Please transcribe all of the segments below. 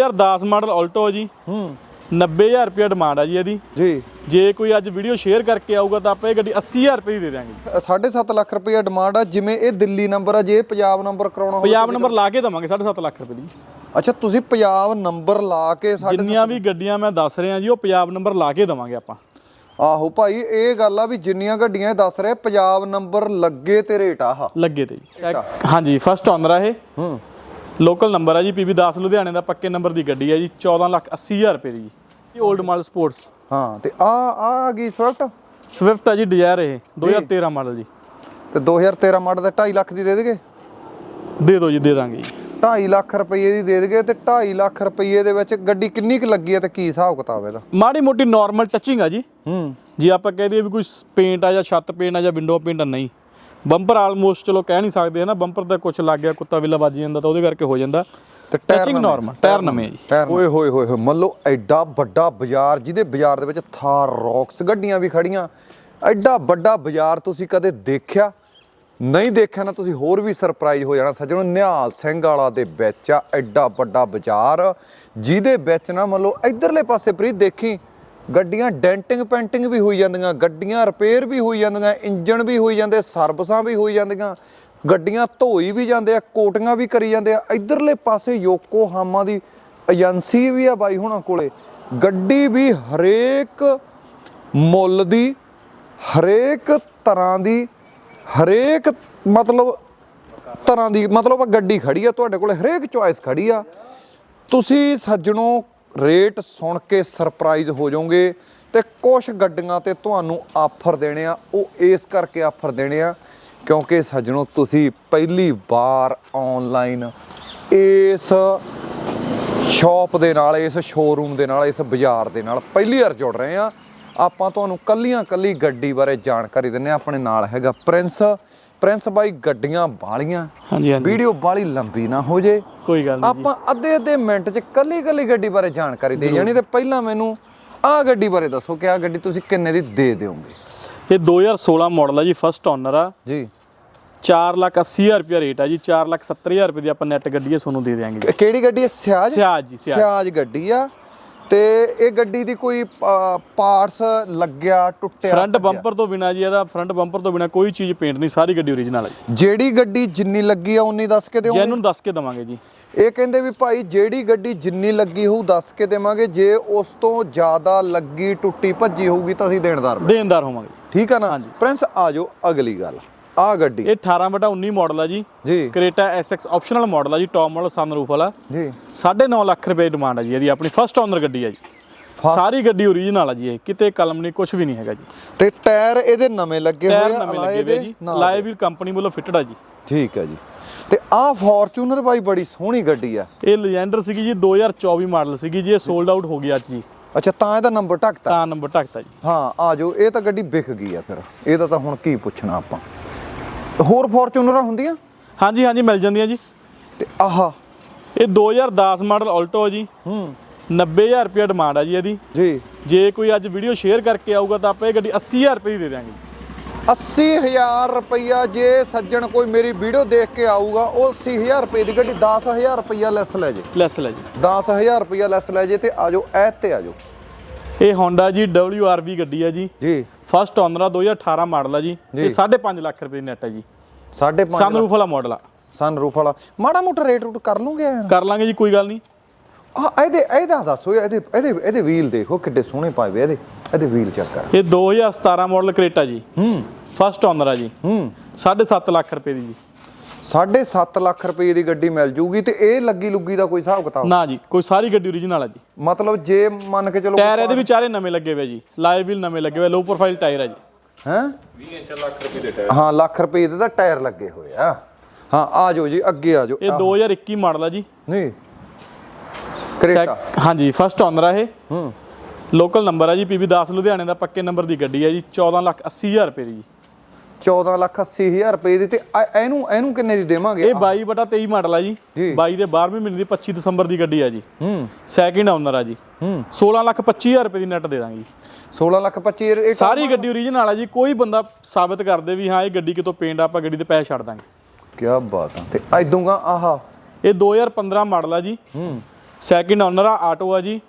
2010 model Alto ਜੀ। ਹੂੰ। 90000 ਰੁਪਏ ਡਿਮਾਂਡ ਆ ਜੀ ਇਹਦੀ। ਜੀ। ਜੇ ਕੋਈ ਅੱਜ ਵੀਡੀਓ ਸ਼ੇਅਰ ਕਰਕੇ ਆਊਗਾ ਤਾਂ ਆਪਾਂ ਇਹ ਗੱਡੀ 80000 ਰੁਪਏ ਦੀ ਦੇ ਦਾਂਗੇ ਜੀ। 7.5 ਲੱਖ ਰੁਪਏ ਡਿਮਾਂਡ ਆ ਜਿਵੇਂ ਇਹ ਦਿੱਲੀ ਨੰਬਰ ਆ ਜੇ ਪੰਜਾਬ ਨੰਬਰ ਕਰਾਉਣਾ ਹੋਵੇ ਪੰਜਾਬ ਨੰਬਰ ਲਾ ਕੇ ਦਵਾਂਗੇ 7.5 ਲੱਖ ਰੁਪਏ ਦੀ ਅੱਛਾ ਤੁਸੀਂ ਪੰਜਾਬ ਨੰਬਰ ਲਾ ਕੇ ਸਾਡੇ ਜਿੰਨੀਆਂ ਵੀ ਗੱਡੀਆਂ ਮੈਂ ਦੱਸ ਰਿਹਾ ਜੀ ਉਹ ਪੰਜਾਬ ਨੰਬਰ ਲਾ ਕੇ ਦਵਾਂਗੇ ਆਪਾਂ। ਆਹੋ ਭਾਈ ਇਹ ਗੱਲ ਆ ਵੀ ਜਿੰਨੀਆਂ ਗੱਡੀਆਂ ਦੱਸ ਰਹੇ ਪੰਜਾਬ ਨੰਬਰ ਲੱਗੇ ਤੇ ਰੇਟ ਆ ਲੱਗੇ ਤੇ ਹਾਂਜੀ ਫਸਟ ਆਨਰ ਆ ਇਹ। ਹੂੰ। ਲੋਕਲ ਨੰਬਰ ਆ ਜੀ ਪੀਬੀ 10 ਲੁਧਿਆਣੇ ਦਾ ਪੱਕੇ ਨੰਬਰ ਦੀ ਗੱਡੀ ਆ ਜੀ 14 ਲੱਖ 80000 ਰੁਪਏ ਦੀ। ਜੀ ਇਹ 올ਡ ਮਾਡਲ ਸਪੋਰਟਸ ਹਾਂ ਤੇ ਆ ਆ ਆ ਗਈ ਸਵਿਫਟ ਸਵਿਫਟ ਆ ਜੀ ਡਿਜ਼ਾਇਰ ਇਹ 2013 ਮਾਡਲ ਜੀ। ਤੇ 2013 ਮਾਡਲ ਦਾ 2.5 ਲੱਖ ਦੀ ਦੇ ਦੇਗੇ? ਦੇ ਦਿਓ ਜੀ ਦੇ ਦਾਂਗੇ ਜੀ। 2.5 ਲੱਖ ਰੁਪਏ ਦੀ ਦੇ ਦੇਗੇ ਤੇ 2.5 ਲੱਖ ਰੁਪਏ ਦੇ ਵਿੱਚ ਗੱਡੀ ਕਿੰਨੀ ਕੁ ਲੱਗੀ ਹੈ ਤੇ ਕੀ ਹਿਸਾਬ ਕਿਤਾਬ ਇਹਦਾ? ਮਾੜੀ ਮੋਟੀ ਨਾਰਮਲ ਟੱਚਿੰਗ ਆ ਜੀ। ਹੂੰ। ਜੇ ਆਪਾਂ ਕਹਿ ਦਈਏ ਵੀ ਕੋਈ ਪੇਂਟ ਆ ਜਾਂ ਛੱਤ ਪੇਂਟ ਆ ਜਾਂ ਵਿੰਡੋ ਪੇਂਟ ਆ ਨਹੀਂ। ਬੰਪਰ ਆਲਮੋਸਟ ਚਲੋ ਕਹਿ ਨਹੀਂ ਸਕਦੇ ਹਨਾ? ਬੰਪਰ ਦਾ ਕੁਝ ਲੱਗ ਗਿਆ ਕੁੱਤਾ ਵਿਲਾ ਵੱਜ ਜਾਂਦਾ ਤਾਂ ਉਹਦੇ ਕਰਕੇ ਹੋ ਜਾਂਦਾ। ਤੇ ਟਾਇਰ। ਨਾਰਮਲ ਟਾਇਰ ਨਵੇਂ ਜੀ। ਓਏ ਹੋਏ ਹੋਏ ਹੋਏ ਮੰਨ ਲਓ ਐਡਾ ਵੱਡਾ ਬਾਜ਼ਾਰ ਜਿਹਦੇ ਬਾਜ਼ਾਰ ਦੇ ਵਿੱਚ ਥਾਰ ਰੌਕਸ ਗੱਡੀਆਂ ਵੀ ਖੜੀਆਂ ਐਡਾ ਵੱਡਾ ਬਾਜ਼ਾਰ ਤੁਸੀਂ ਕਦੇ ਦੇਖਿਆ? ਨਹੀਂ ਦੇਖਿਆ ਨਾ ਤੁਸੀਂ ਹੋਰ ਵੀ ਸਰਪ੍ਰਾਈਜ਼ ਹੋ ਜਾਣਾ ਸੱਜਣੋ ਨਿਹਾਲ ਸਿੰਘ ਵਾਲਾ ਦੇ ਵਿੱਚ ਆ ਐਡਾ ਵੱਡਾ ਬਾਜ਼ਾਰ ਜਿਹਦੇ ਵਿੱਚ ਨਾ ਮੰਨ ਲਓ ਇਧਰਲੇ ਪਾਸੇ ਪ੍ਰੀਤ ਦੇਖੀ ਗੱਡੀਆਂ ਡੈਂਟਿੰਗ ਪੈਂਟਿੰਗ ਵੀ ਹੋਈ ਜਾਂਦੀਆਂ, ਗੱਡੀਆਂ ਰਿਪੇਅਰ ਵੀ ਹੋਈ ਜਾਂਦੀਆਂ ਇੰਜਨ ਵੀ ਹੋਈ ਜਾਂਦੇ, ਸਰਵਿਸਾਂ ਵੀ ਹੋਈ ਜਾਂਦੀਆਂ, ਗੱਡੀਆਂ ਧੋਈ ਵੀ ਜਾਂਦੇ ਆ ਕੋਟੀਆਂ ਵੀ ਕਰੀ ਜਾਂਦੇ ਆ। ਇਧਰਲੇ ਪਾਸੇ ਯੋਕੋ ਹਾਮਾ ਦੀ ਏਜੰਸੀ ਵੀ ਆ ਬਾਈ ਹੁਣਾਂ ਕੋਲੇ। ਗੱਡੀ ਵੀ ਹਰੇਕ ਮੁੱਲ ਦੀ, ਹਰੇਕ ਤਰ੍ਹਾਂ ਦੀ, ਹਰੇਕ ਮਤਲਬ ਤਰ੍ਹਾਂ ਦੀ, ਮਤਲਬ ਗੱਡੀ ਖੜੀ ਆ, ਤੁਹਾਡੇ ਕੋਲ ਹਰੇਕ ਚੁਆਇਸ ਖੜੀ ਆ। ਤੁਸੀਂ ਸੱਜਣੋ ਰੇਟ ਸੁਣ ਕੇ ਸਰਪ੍ਰਾਈਜ਼ ਹੋ ਜਾਓਗੇ ਤੇ ਕੁਝ ਗੱਡੀਆਂ ਤੇ ਤੁਹਾਨੂੰ ਆਫਰ ਦੇਣੇ ਆ, ਉਹ ਇਸ ਕਰਕੇ ਆਫਰ ਦੇਣੇ ਆ ਕਿਉਂਕਿ ਸੱਜਣੋ, ਤੁਸੀਂ ਪਹਿਲੀ ਵਾਰ ਆਨਲਾਈਨ ਇਸ ਸ਼ਾਪ ਦੇ ਨਾਲ, ਇਸ ਸ਼ੋਰੂਮ ਦੇ ਨਾਲ, ਇਸ ਬਾਜ਼ਾਰ ਦੇ ਨਾਲ ਪਹਿਲੀ ਵਾਰ ਜੁੜ ਰਹੇ ਆ। ਆਪਾਂ ਤੁਹਾਨੂੰ ਕੱਲੀਆਂ ਕੱਲੀ ਗੱਡੀ ਬਾਰੇ ਜਾਣਕਾਰੀ ਦਿੰਨੇ ਆ। ਆਪਣੇ ਨਾਲ ਹੈਗਾ ਪ੍ਰਿੰਸ ਪ੍ਰਿੰਸ ਬਾਈ ਗੱਡੀਆਂ ਬਾਲੀਆਂ। ਹਾਂਜੀ ਹਾਂਜੀ। ਵੀਡੀਓ ਬਾਲੀ ਲੰਬੀ ਨਾ ਹੋ ਜੇ। ਕੋਈ ਗੱਲ ਨਹੀਂ ਆਪਾਂ ਅੱਧੇ ਅੱਧੇ ਮਿੰਟ 'ਚ ਕੱਲੀ ਕੱਲੀ ਗੱਡੀ ਬਾਰੇ ਜਾਣਕਾਰੀ ਦੇ ਜਾਣੀ ਤੇ ਪਹਿਲਾਂ ਮੈਨੂੰ ਆਹ ਗੱਡੀ ਬਾਰੇ ਦੱਸੋ ਕਿ ਆਹ ਗੱਡੀ ਤੁਸੀਂ ਕਿੰਨੇ ਦੀ ਦੇ ਦਿਓਗੇ? ਇਹ 2016 ਮਾਡਲ ਆ ਜੀ ਫਸਟ ਓਨਰ ਆ। ਜੀ। 4 ਲੱਖ 80000 ਰੁਪਏ ਰੇਟ ਆ ਜੀ 4 ਲੱਖ 70000 ਰੁਪਏ ਦੀ ਆਪਾਂ ਨੈਟ ਗੱਡੀ ਹੈ ਤੁਹਾਨੂੰ ਦੇ। ਕਿ- ਕਿਹੜੀ ਗੱਡੀ ਹੈ ਸਿਆਜ? ਸਿਆਜ ਜੀ। ਸਿਆਜ ਗੱਡੀ ਆ। ਤੇ ਇਹ ਗੱਡੀ ਦੀ ਕੋਈ ਪਾਰਟਸ ਲੱਗਿਆ ਟੁੱਟਿਆ ਫਰੰਟ? ਬੰਪਰ ਤੋਂ ਬਿਨਾ ਜੀ ਇਹਦਾ ਫਰੰਟ ਬੰਪਰ ਤੋਂ ਬਿਨਾ ਕੋਈ ਚੀਜ਼ ਪੇਂਟ ਨਹੀਂ ਸਾਰੀ ਗੱਡੀ ਓਰੀਜਨਲ ਹੈ ਜਿਹੜੀ ਗੱਡੀ ਜਿੰਨੀ ਲੱਗੀ ਆ ਉਨੀ ਦੱਸ ਕੇ ਦਿਓ ਜੈਨੂਨ ਦੱਸ ਕੇ ਦਵਾਂਗੇ ਜੀ। ਇਹ ਕਹਿੰਦੇ ਵੀ ਭਾਈ ਜਿਹੜੀ ਗੱਡੀ ਜਿੰਨੀ ਲੱਗੀ ਹੋਊ ਦੱਸ ਕੇ ਦੇਵਾਂਗੇ। ਜੇ ਉਸ ਤੋਂ ਜ਼ਿਆਦਾ ਲੱਗੀ ਟੁੱਟੀ ਭੱਜੀ ਹੋਊਗੀ ਤਾਂ ਅਸੀਂ ਦੇਣਦਾਰ। ਦੇਣਦਾਰ ਹੋਵਾਂਗੇ। ਠੀਕ ਆ ਨਾ? ਹਾਂਜੀ। ਪ੍ਰਿੰਸ ਆ ਜਾਓ ਅਗਲੀ ਗੱਲ। ਆ ਗੱਡੀ। ਇਹ 18 ਬਟਾ 19 ਮਾਡਲ ਆ ਜੀ। ਜੀ। ਕਰੇਟਾ SX ਆਪਸ਼ਨਲ ਮਾਡਲ ਆ ਜੀ ਟੌਪ ਮਾਡਲ ਸਨਰੂਫ ਵਾਲਾ। ਜੀ। 9.5 ਲੱਖ ਰੁਪਏ ਡਿਮਾਂਡ ਆ ਜੀ ਇਹਦੀ ਆਪਣੀ ਫਸਟ ਓਨਰ ਗੱਡੀ ਆ ਜੀ। ਸਾਰੀ ਗੱਡੀ ਓਰੀਜਨਲ ਆ ਜੀ ਇਹ ਕਿਤੇ ਕਲਮ ਨਹੀਂ ਕੁਝ ਵੀ ਨਹੀਂ ਹੈਗਾ ਜੀ। ਤੇ ਟਾਇਰ ਇਹਦੇ ਨਵੇਂ ਲੱਗੇ ਹੋਏ ਆ ਅਲਾਏ ਦੇ ਲਾਈਵ ਵੀਲ ਕੰਪਨੀ ਵੱਲੋਂ ਫਿੱਟਡ ਆ ਜੀ। ਠੀਕ ਹੈ ਜੀ। ਤੇ ਆ ਫੋਰਚੂਨਰ ਬਾਈ ਬੜੀ ਸੋਹਣੀ ਗੱਡੀ ਆ। ਇਹ ਲੈਜੈਂਡਰ ਸੀਗੀ ਜੀ 2024 ਮਾਡਲ ਸੀਗੀ ਜੀ ਇਹ ਸੋਲਡ ਆਊਟ ਹੋ ਗਈ ਅੱਜ ਜੀ। ਅੱਛਾ ਤਾਂ ਇਹਦਾ ਨੰਬਰ ਟੱਕਤਾ ਤਾਂ ਨੰਬਰ ਢੱਕਤਾ ਜੀ। ਹਾਂ ਆ ਇਹ ਤਾਂ ਗੱਡੀ ਵਿਕ ਗਈ ਆ ਫਿਰ। ਇਹਦਾ ਤਾਂ ਹੁਣ ਕੀ ਪੁੱਛਣਾ ਆਪਾਂ। ਹੋਰ ਫੋਰਚੂਨਰਾਂ ਹੁੰਦੀਆਂ? ਹਾਂਜੀ ਹਾਂਜੀ ਮਿਲ ਜਾਂਦੀਆਂ ਜੀ। ਤੇ ਆਹਾ। ਇਹ 2010 ਮਾਡਲ ਆਲਟੋ ਜੀ। ਹੂੰ। 90000 ਰੁਪਏ ਡਿਮਾਂਡ ਆ ਜੀ ਇਹਦੀ। ਜੀ। ਜੇ ਕੋਈ ਅੱਜ ਵੀਡੀਓ ਸ਼ੇਅਰ ਕਰਕੇ ਆਊਗਾ ਤਾਂ ਆਪਾਂ ਇਹ ਗੱਡੀ 80000 ਰੁਪਏ ਦੀ ਦੇ ਦਿਆਂਗੇ। 80000 ਰੁਪਈਆ ਜੇ ਸੱਜਣ ਕੋਈ ਮੇਰੀ ਵੀਡੀਓ ਦੇਖ ਕੇ ਆਊਗਾ ਉਹ 80000 ਰੁਪਏ ਦੀ ਗੱਡੀ 10000 ਰੁਪਈਆ ਲੈਸ ਲੈ ਜੇ। ਲੈਸ ਲੈ ਜੀ। 10000 ਰੁਪਈਆ ਲੈਸ ਲੈ ਜੇ ਤੇ ਆ ਜਾਓ ਐ ਤੇ ਆ ਜਾਓ। ਇਹ Honda ਜੀ WRV ਗੱਡੀ ਆ ਜੀ। ਜੀ। ਫਸਟ ਓਨਰ ਆ 2018 ਮਾਡਲ ਆ ਜੀ। ਇਹ 5.5 ਲੱਖ ਰੁਪਏ ਨੈਟ ਹੈ ਜੀ। 5.5 ਸਨਰੂਫ ਵਾਲਾ ਮਾਡਲ ਆ। ਸਨਰੂਫ ਵਾਲਾ। ਮਾੜਾ ਮੋਟਾ ਰੇਟ ਰੂਟ ਕਰ ਲੂਗੇ ਯਾਰ। ਕਰ ਲਾਂਗੇ ਜੀ ਕੋਈ ਗੱਲ ਨਹੀਂ। ਆ ਇਹਦੇ ਇਹਦਾ ਦੱਸੋ ਇਹਦੇ ਇਹਦੇ ਇਹਦੇ ਵੀਲ ਦੇਖੋ ਕਿੱਡੇ ਸੋਹਣੇ ਪਾਏ ਵੇ ਇਹਦੇ। ਇਹਦੇ ਵੀਲ ਚੈੱਕ ਕਰ। ਇਹ 2017 ਮਾਡਲ ਕਰੇਟਾ ਜੀ। ਹੂੰ। ਫਸਟ ਓਨਰ ਆ ਜੀ। ਹੂੰ। 7.5 ਲੱਖ ਰੁਪਏ ਦੀ ਜੀ। 7.5 ਲੱਖ ਰੁਪਏ ਦੀ ਗੱਡੀ ਮਿਲ ਜੂਗੀ ਤੇ ਇਹ ਲੱਗੀ ਲੁੱਗੀ ਦਾ ਕੋਈ ਹਿਸਾਬ ਕਿਤਾਬ? ਨਾ ਜੀ ਕੋਈ ਸਾਰੀ ਗੱਡੀ ਓਰੀਜਨਲ ਆ ਜੀ। ਮਤਲਬ ਜੇ ਮੰਨ ਕੇ ਚਲੋ ਟਾਇਰ ਇਹਦੇ ਵੀ ਚਾਰੇ ਨਵੇਂ ਲੱਗੇ ਹੋਏ ਜੀ। ਲਾਈਵ ਵੀਲ ਨਵੇਂ ਲੱਗੇ ਹੋਏ ਲੋ ਪ੍ਰੋਫਾਈਲ ਟਾਇਰ ਆ ਜੀ। ਹੈ? 20 ਇੰਚ ਲੱਖ ਰੁਪਏ ਦੇ ਟਾਇਰ ਹਾਂ ਲੱਖ ਰੁਪਏ ਦੇ ਤਾਂ ਟਾਇਰ ਲੱਗੇ ਹੋਏ ਆ। ਹਾਂ ਆ ਜਾਓ ਜੀ ਅੱਗੇ ਆ ਜਾਓ। ਇਹ 2021 ਮਾਡਲ ਆ ਜੀ। ਨਹੀਂ ਕਰੇਟਾ। ਹਾਂਜੀ ਫਸਟ ਓਨਰ ਆ ਇਹ। ਹੂੰ। ਲੋਕਲ ਨੰਬਰ ਆ ਜੀ ਪੀਬੀ 10 ਲੁਧਿਆਣੇ ਦਾ ਪੱਕੇ ਨੰਬਰ ਦੀ ਗੱਡੀ ਆ ਜੀ 14 ਲੱਖ 80000 ਰੁਪਏ ਦੀ ਜੀ। 14 ਲੱਖ 80 ਹਜ਼ਾਰ ਰੁਪਏ ਦੀ ਤੇ ਇਹਨੂੰ ਇਹਨੂੰ ਕਿੰਨੇ ਦੀ ਦੇਵਾਂਗੇ ਇਹ 22 ਬਟਾ 23 ਮਾਡਲ ਆ ਜੀ। ਜੀ। 22 ਦੇ 12ਵੇਂ ਮਹੀਨੇ ਦੀ 25 ਦਸੰਬਰ ਦੀ ਗੱਡੀ ਆ ਜੀ। ਹੂੰ। ਸੈਕਿੰਡ ਓਨਰ ਆ ਜੀ। ਹੂੰ। 16 ਲੱਖ 25000 ਰੁਪਏ ਦੀ ਨੈਟ ਦੇ ਦਾਂਗੇ ਜੀ। 16 ਲੱਖ 25 ਇਹ ਸਾਰੀ ਗੱਡੀ ਓਰੀਜਨਲ ਆ ਜੀ ਕੋਈ ਬੰਦਾ ਸਾਬਤ ਕਰਦੇ ਵੀ ਹਾਂ ਇਹ ਗੱਡੀ ਕਿਤੋਂ ਪੇਂਟ ਆ ਆਪਾਂ ਗੱਡੀ ਦੇ ਪੈਸੇ ਛੱਡ ਦਾਂਗੇ। ਕੀ ਬਾਤ ਆ। ਤੇ ਇਦੋਂਗਾ ਆਹਾ। ਇਹ 2015 ਮਾਡਲ ਆ ਜੀ। ਹੂੰ। ਸੈਕਿੰਡ ਓਨਰ ਆ ਆਟੋ ਆ ਜੀ।